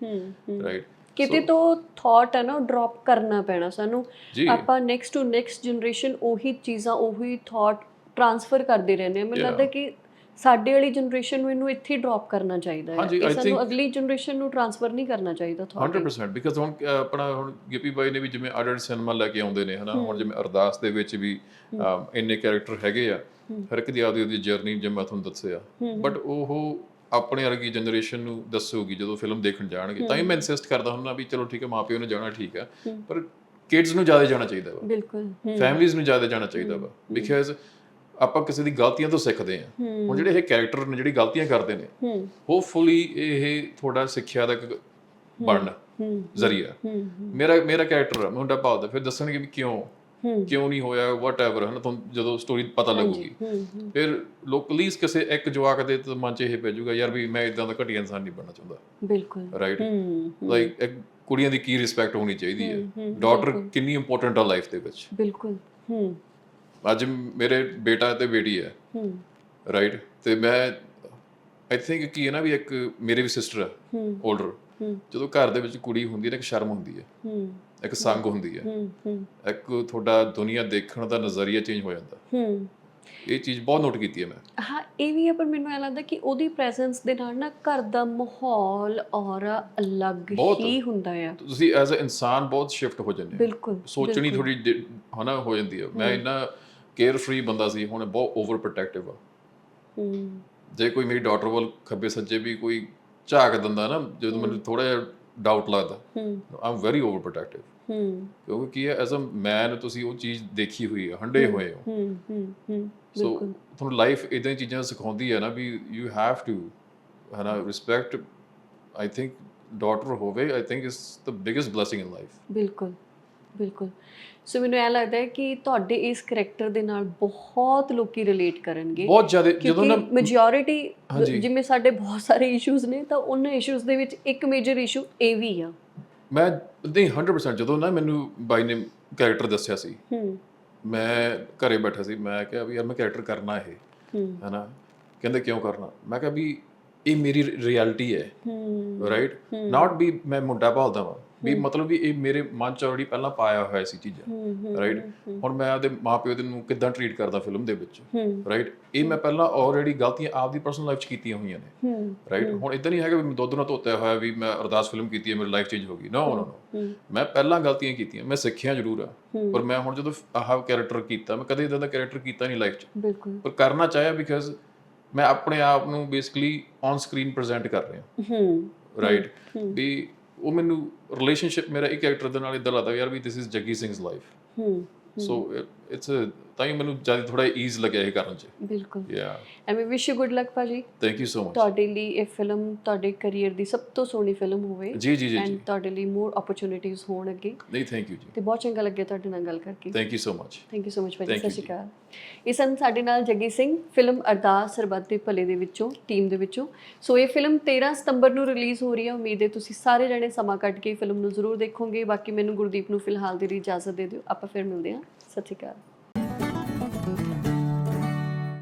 ਰਾਈਟ ਕਿਤੇ ਤੋਂ ਥਾਟ ਹੈ ਨਾ ਡ੍ਰੌਪ ਕਰਨਾ ਪੈਣਾ ਸਾਨੂੰ। ਆਪਾਂ ਨੈਕਸਟ ਟੂ ਨੈਕਸਟ ਜਨਰੇਸ਼ਨ ਉਹੀ ਚੀਜ਼ਾਂ ਉਹੀ ਥਾਟ ਟ੍ਰਾਂਸਫਰ ਕਰਦੇ ਰਹਿੰਦੇ ਆ ਮੈਨੂੰ. ਲੱਗਦਾ ਕਿ ਸਾਡੇ ਵਾਲੀ ਜਨਰੇਸ਼ਨ ਨੂੰ ਇਹਨੂੰ ਇੱਥੇ ਡ੍ਰੌਪ ਕਰਨਾ ਚਾਹੀਦਾ ਹੈ ਇਹ ਸਾਨੂੰ ਅਗਲੀ ਜਨਰੇਸ਼ਨ ਨੂੰ ਟ੍ਰਾਂਸਫਰ ਨਹੀਂ ਕਰਨਾ ਚਾਹੀਦਾ ਥਾਟ 100% ਬਿਕਾਜ਼ ਹੁਣ ਆਪਣਾ ਹੁਣ ਗਿੱਪੀ ਬਾਈ ਨੇ ਵੀ ਜਿਵੇਂ ਅਡਲਟ ਸਿਨੇਮਾ ਲੈ ਕੇ ਆਉਂਦੇ ਨੇ ਹਨਾ ਹੁਣ ਜਿਵੇਂ ਅਰਦਾਸ ਦੇ ਵਿੱਚ ਵੀ ਇੰਨੇ ਕੈਰੈਕਟਰ ਹੈਗੇ ਆ ਹਰ ਇੱਕ ਦੀ ਆਪਦੀ ਉਹਦੀ ਜਰਨੀ ਜਿਵੇਂ ਮੈਂ ਤੁਹਾਨੂੰ ਦੱਸਿਆ। ਬਟ ਉਹ ਆਪਣੇ ਵਰਗੀ ਜਨਰੇਸ਼ਨ ਨੂੰ ਦੱਸੂਗੀ ਜਦੋਂ ਫਿਲਮ ਦੇਖਣ ਜਾਣਗੇ। ਤਾਂ ਹੀ ਮੈਂ ਇਨਸਿਸਟ ਕਰਦਾ ਹੁੰਦਾ ਵੀ ਚਲੋ ਠੀਕ ਹੈ ਮਾਪਿਓ ਨੇ ਜਾਣਾ ਠੀਕ ਹੈ ਪਰ ਕਿਡਸ ਨੂੰ ਜ਼ਿਆਦਾ ਜਾਣਾ ਚਾਹੀਦਾ ਵਾ। ਬਿਲਕੁਲ। ਹੂੰ। ਫੈਮਿਲੀਜ਼ ਨੂੰ ਜ਼ਿਆਦਾ ਜਾਣਾ ਚਾਹੀਦਾ ਵਾ। ਬਿਕਾਜ਼ ਆਪਾਂ ਕਿਸੇ ਦੀ ਗਲਤੀਆਂ ਤੋਂ ਸਿੱਖਦੇ ਆ ਹੁਣ ਜਿਹੜੇ ਇਹ ਕੈਰੈਕਟਰ ਨੇ ਜਿਹੜੀ ਗਲਤੀਆਂ ਕਰਦੇ ਨੇ ਹੋਪਫੁਲੀ ਇਹ ਥੋੜਾ ਸਿੱਖਿਆ ਦਾ ਬਣਨ ਜ਼ਰੀਆ। ਮੇਰਾ ਮੇਰਾ ਕੈਰੈਕਟਰ ਮੁੰਡਾ ਭਾਲਦਾ ਫਿਰ ਦੱਸਣਗੇ ਵੀ ਕਿਉਂ ਕਿਉਂ ਨਹੀਂ ਹੋਇਆ ਵਾਟਐਵਰ ਹਨਾ ਤੁਹਾਨੂੰ ਜਦੋਂ ਸਟੋਰੀ ਪਤਾ ਲੱਗੂਗੀ। ਫਿਰ ਲੋਕਲੀਸ ਕਿਸੇ ਇੱਕ ਜਵਾਕ ਦੇ ਮਨ 'ਚ ਇਹ ਪੈ ਜਾਊਗਾ ਯਾਰ ਵੀ ਮੈਂ ਇਦਾਂ ਦਾ ਘਟੀਆ ਇਨਸਾਨ ਨਹੀਂ ਬਣਨਾ ਚਾਹੁੰਦਾ। ਬਿਲਕੁਲ। ਰਾਈਟ ਲਾਈਕ ਇੱਕ ਕੁੜੀਆਂ ਦੀ ਕੀ ਰਿਸਪੈਕਟ ਹੋਣੀ ਚਾਹੀਦੀ ਹੂੰ, ਡਾਟਰ ਕਿੰਨੀ ਇੰਪੋਰਟੈਂਟ ਆ ਲਾਈਫ ਦੇ ਵਿੱਚ। ਬਿਲਕੁਲ। ਹੂੰ। ਅੱਜ ਮੇਰੇ ਬੇਟਾ ਤੇ ਬੇਟੀ ਹੈ। ਹੂੰ। ਰਾਈਟ ਤੇ ਮੈਂ ਆਈ ਥਿੰਕ ਕੀ ਹੈ ਨਾ ਵੀ ਇੱਕ ਮੇਰੇ ਵੀ ਸਿਸਟਰ ਹੈ। ਹੂੰ। 올ਡਰ ਹੂੰ। ਜਦੋਂ ਘਰ ਦੇ ਵਿੱਚ ਕੁੜੀ ਹੁੰਦੀ ਹੈ ਨਾ ਇੱਕ ਸ਼ਰਮ ਹੁੰਦੀ ਹੈ। ਹੂੰ। ਇੱਕ ਸੰਗ ਹੁੰਦੀ ਹੈ। ਹੂੰ ਹੂੰ। ਇੱਕ ਤੁਹਾਡਾ ਦੁਨੀਆ ਦੇਖਣ ਦਾ ਨਜ਼ਰੀਆ ਚੇਂਜ ਹੋ ਜਾਂਦਾ। ਹੂੰ। ਇਹ ਚੀਜ਼ ਬਹੁਤ ਨੋਟ ਕੀਤੀ ਹੈ ਮੈਂ। ਹਾਂ ਇਹ ਵੀ ਹੈ ਪਰ ਮੈਨੂੰ ਐ ਲੱਗਦਾ ਕਿ ਉਹਦੀ ਪ੍ਰੈਜ਼ੈਂਸ ਦੇ ਨਾਲ ਨਾ ਘਰ ਦਾ ਮਾਹੌਲ ਔਰਾ ਅਲੱਗ। ਹੀ ਹੁੰਦਾ ਆ। ਤੁਸੀਂ ਐਜ਼ ਅ ਇਨਸਾਨ ਬਹੁਤ ਸ਼ਿਫਟ ਹੋ ਜਾਂਦੇ ਹੋ। ਬਿਲਕੁਲ ਸੋਚਣੀ ਥੋੜੀ ਹਨਾ ਹੋ ਜਾਂਦੀ ਹੈ। ਮੈਂ ਇੰਨਾ ਕੇਅਰ ਫ੍ਰੀ ਬੰਦਾ ਸੀ ਹੁਣ ਬਹੁਤ ਓਵਰ ਪ੍ਰੋਟੈਕਟਿਵ ਆ। ਹੂੰ। ਜੇ ਕੋਈ ਮੇਰੀ ਡਾਟਰ ਵੱਲ ਖੱਬੇ ਸੱਜੇ ਵੀ ਕੋਈ ਝਾਕ ਦਿੰਦਾ ਨਾ ਜਦੋਂ ਮੈਨੂੰ ਥੋੜਾ ਜਿਹਾ ਡਾਊਟ ਲੱਗਦਾ ਹੂੰ। ਆਮ ਵੈਰੀ ਓਵਰ ਪ੍ਰੋਟੈਕਟਿਵ ਹੂੰ। ਕਿਉਂਕਿ ਕੀ ਹੈ ਐਜ਼ ਅ ਮੈਨ ਤੁਸੀਂ ਉਹ ਚੀਜ਼ ਦੇਖੀ ਹੋਈ ਹੈ ਹੰਡੇ ਹੋਏ ਹੋ। ਹੂੰ ਹੂੰ ਹੂੰ ਸੋ ਤੁਹਾਨੂੰ ਲਾਈਫ ਇਦਾਂ ਚੀਜ਼ਾਂ ਸਿਖਾਉਂਦੀ ਹੈ ਨਾ ਵੀ ਯੂ ਹੈਵ ਟੂ ਹਨਾ ਰਿਸਪੈਕਟ ਆਈ ਥਿੰਕ ਡਾਟਰ ਹੋਵੇ I think is the biggest blessing in life ਬਿਲਕੁਲ। ਬਿਲਕੁਲ। ਸੋ ਮੈਨੂੰ ਇਹ ਲੱਗਦਾ ਹੈ ਕਿ ਤੁਹਾਡੇ ਇਸ ਕੈਰੈਕਟਰ ਦੇ ਨਾਲ ਬਹੁਤ ਲੋਕੀ ਰਿਲੇਟ ਕਰਨਗੇ। ਬਹੁਤ ਜ਼ਿਆਦਾ ਜਦੋਂ ਨਾ ਮੈਜੋਰਿਟੀ। ਜਿਵੇਂ ਸਾਡੇ ਬਹੁਤ ਸਾਰੇ ਇਸ਼ੂਜ਼ ਨੇ ਤਾਂ ਉਹਨਾਂ ਇਸ਼ੂਜ਼ ਦੇ ਵਿੱਚ ਇੱਕ ਮੇਜਰ ਇਸ਼ੂ ਇਹ ਵੀ ਆ। ਮੈਂ ਨਹੀਂ 100% ਜਦੋਂ ਨਾ ਮੈਨੂੰ ਬਾਈ ਨੇ ਕੈਰੈਕਟਰ ਦੱਸਿਆ ਸੀ ਹੂੰ। ਮੈਂ ਘਰੇ ਬੈਠਾ ਸੀ ਮੈਂ ਕਿਹਾ ਵੀ ਯਾਰ ਮੈਂ ਕੈਰੈਕਟਰ ਕਰਨਾ ਇਹ। ਹੈਨਾ? ਕਹਿੰਦੇ ਕਿਉਂ ਕਰਨਾ? ਮੈਂ ਕਿਹਾ ਵੀ ਇਹ ਮੇਰੀ ਰਿਐਲਿਟੀ ਹੈ। ਹੂੰ। ਰਾਈਟ ਨਾਟ ਵੀ ਮੈਂ ਮੁੰਡਾ ਭਾਲਦਾ ਵਾਂ। ਵੀ ਮਤਲਬ ਵੀ ਇਹ ਮੇਰੇ ਮਨ ਚ ਆਲਰੇਡੀ ਪਹਿਲਾਂ ਪਾਇਆ ਹੋਇਆ ਸੀ ਚੀਜ਼ਾਂ ਰਾਈਟ ਹੁਣ ਮੈਂ ਆਪਦੇ ਮਾਪਿਓ ਦੇ ਨੂੰ ਕਿੱਦਾਂ ਟਰੀਟ ਕਰਦਾ ਫਿਲਮ ਦੇ ਵਿੱਚ ਰਾਈਟ ਇਹ ਮੈਂ ਪਹਿਲਾਂ ਆਲਰੇਡੀ ਗਲਤੀਆਂ ਆਪਦੀ ਪਰਸਨਲ ਲਾਈਫ ਚ ਕੀਤੀਆਂ ਹੋਈਆਂ ਨੇ ਰਾਈਟ ਹੁਣ ਇਦਾਂ ਨਹੀਂ ਹੈਗਾ ਵੀ ਮੈਂ ਦੁੱਧ ਨਾਲ ਧੋਤਿਆ ਹੋਇਆ ਵੀ ਮੈਂ ਅਰਦਾਸ ਫਿਲਮ ਕੀਤੀ ਹੈ ਮੇਰੀ ਲਾਈਫ ਚੇਂਜ ਹੋ ਗਈ। ਨੋ ਨੋ ਨੋ ਮੈਂ ਪਹਿਲਾਂ ਗਲਤੀਆਂ ਕੀਤੀਆਂ ਮੈਂ ਸਿੱਖਿਆ ਜ਼ਰੂਰ ਆ। ਪਰ ਮੈਂ ਹੁਣ ਜਦੋਂ ਆਹ ਕੈਰੈਕਟਰ ਕੀਤਾ ਮੈਂ ਕਦੇ ਇਦਾਂ ਦਾ ਕੈਰੈਕਟਰ ਕੀਤਾ ਨਹੀਂ ਲਾਈਫ 'ਚ। ਬਿਲਕੁਲ। ਪਰ ਕਰਨਾ ਚਾਹਿਆ ਬਿਕਾਜ਼ ਮੈਂ ਆਪਣੇ ਆਪ ਨੂੰ ਬੇਸਿਕਲੀ ਔਨ ਸਕਰੀਨ ਪ੍ਰੈਜ਼ੈਂਟ ਕਰ ਰਿਹਾ। ਹੂੰ। ਰਾਈਟ ਵੀ ਉਹ ਮੈਨੂੰ ਰਿਲੇਸ਼ਨਸ਼ਿਪ ਮੇਰਾ ਇੱਕ ਕੈਰੈਕਟਰ ਦੇ ਨਾਲ ਇਦਾਂ ਲੱਗਦਾ ਯਾਰ ਵੀ this is Jaggi Singh's life hmm so it's ਤਾਂ ਹੀ ਮੈਨੂੰ ਜ਼ਿਆਦਾ ਥੋੜਾ ਈਜ਼ ਲੱਗਿਆ ਇਹ ਕਰਨ 'ਚ। ਬਿਲਕੁਲ। Yeah and we wish you good luck ਭਾਜੀ। ਥੈਂਕ ਯੂ ਸੋ ਮਚ ਤੁਹਾਡੇ ਲਈ ਇਹ ਫਿਲਮ ਤੁਹਾਡੇ ਕੈਰੀਅਰ ਦੀ ਸਭ ਤੋਂ ਸੋਹਣੀ ਫਿਲਮ ਹੋਵੇ। ਜੀ ਜੀ ਜੀ ਐਂਡ ਤੁਹਾਡੇ ਲਈ ਮੋਰ ਓਪਰਚ्युनिटीज ਹੋਣ ਅੱਗੇ। ਨਹੀਂ ਥੈਂਕ ਯੂ ਜੀ। ਤੇ ਬਹੁਤ ਚੰਗਾ ਲੱਗਿਆ ਤੁਹਾਡੇ ਨਾਲ ਗੱਲ ਕਰਕੇ। Thank you so much thank you so much ਭਾਜੀ। ਸਤਿ ਸ਼੍ਰੀ ਅਕਾਲ। ਇਸ ਹਨ ਸਾਡੇ ਨਾਲ ਜੱਗੀ ਸਿੰਘ ਫਿਲਮ ਅਰਦਾਸ ਸਰਬੱਤ ਦੇ ਭਲੇ ਦੇ ਵਿੱਚੋਂ ਟੀਮ ਦੇ ਵਿੱਚੋਂ। ਸੋ ਇਹ ਫਿਲਮ 13 ਸਤੰਬਰ ਨੂੰ ਰਿਲੀਜ਼ ਹੋ ਰਹੀ ਹੈ। ਉਮੀਦ ਹੈ ਤੁਸੀਂ ਸਾਰੇ ਜਣੇ ਸਮਾਂ ਕੱਢ ਕੇ ਫਿਲਮ ਨੂੰ ਜ਼ਰੂਰ ਦੇਖੋਗੇ। ਬਾਕੀ ਮੈਨੂੰ ਗੁਰਦੀਪ ਨੂੰ ਫਿਲਹਾਲ ਦੇ ਲਈ ਇਜਾਜ਼ਤ ਦੇ ਦਿਓ। ਆਪਾਂ ਫਿਰ ਮਿਲਦੇ ਹਾਂ। ਸਤਿ ਸ਼੍ਰੀ ਅਕਾਲ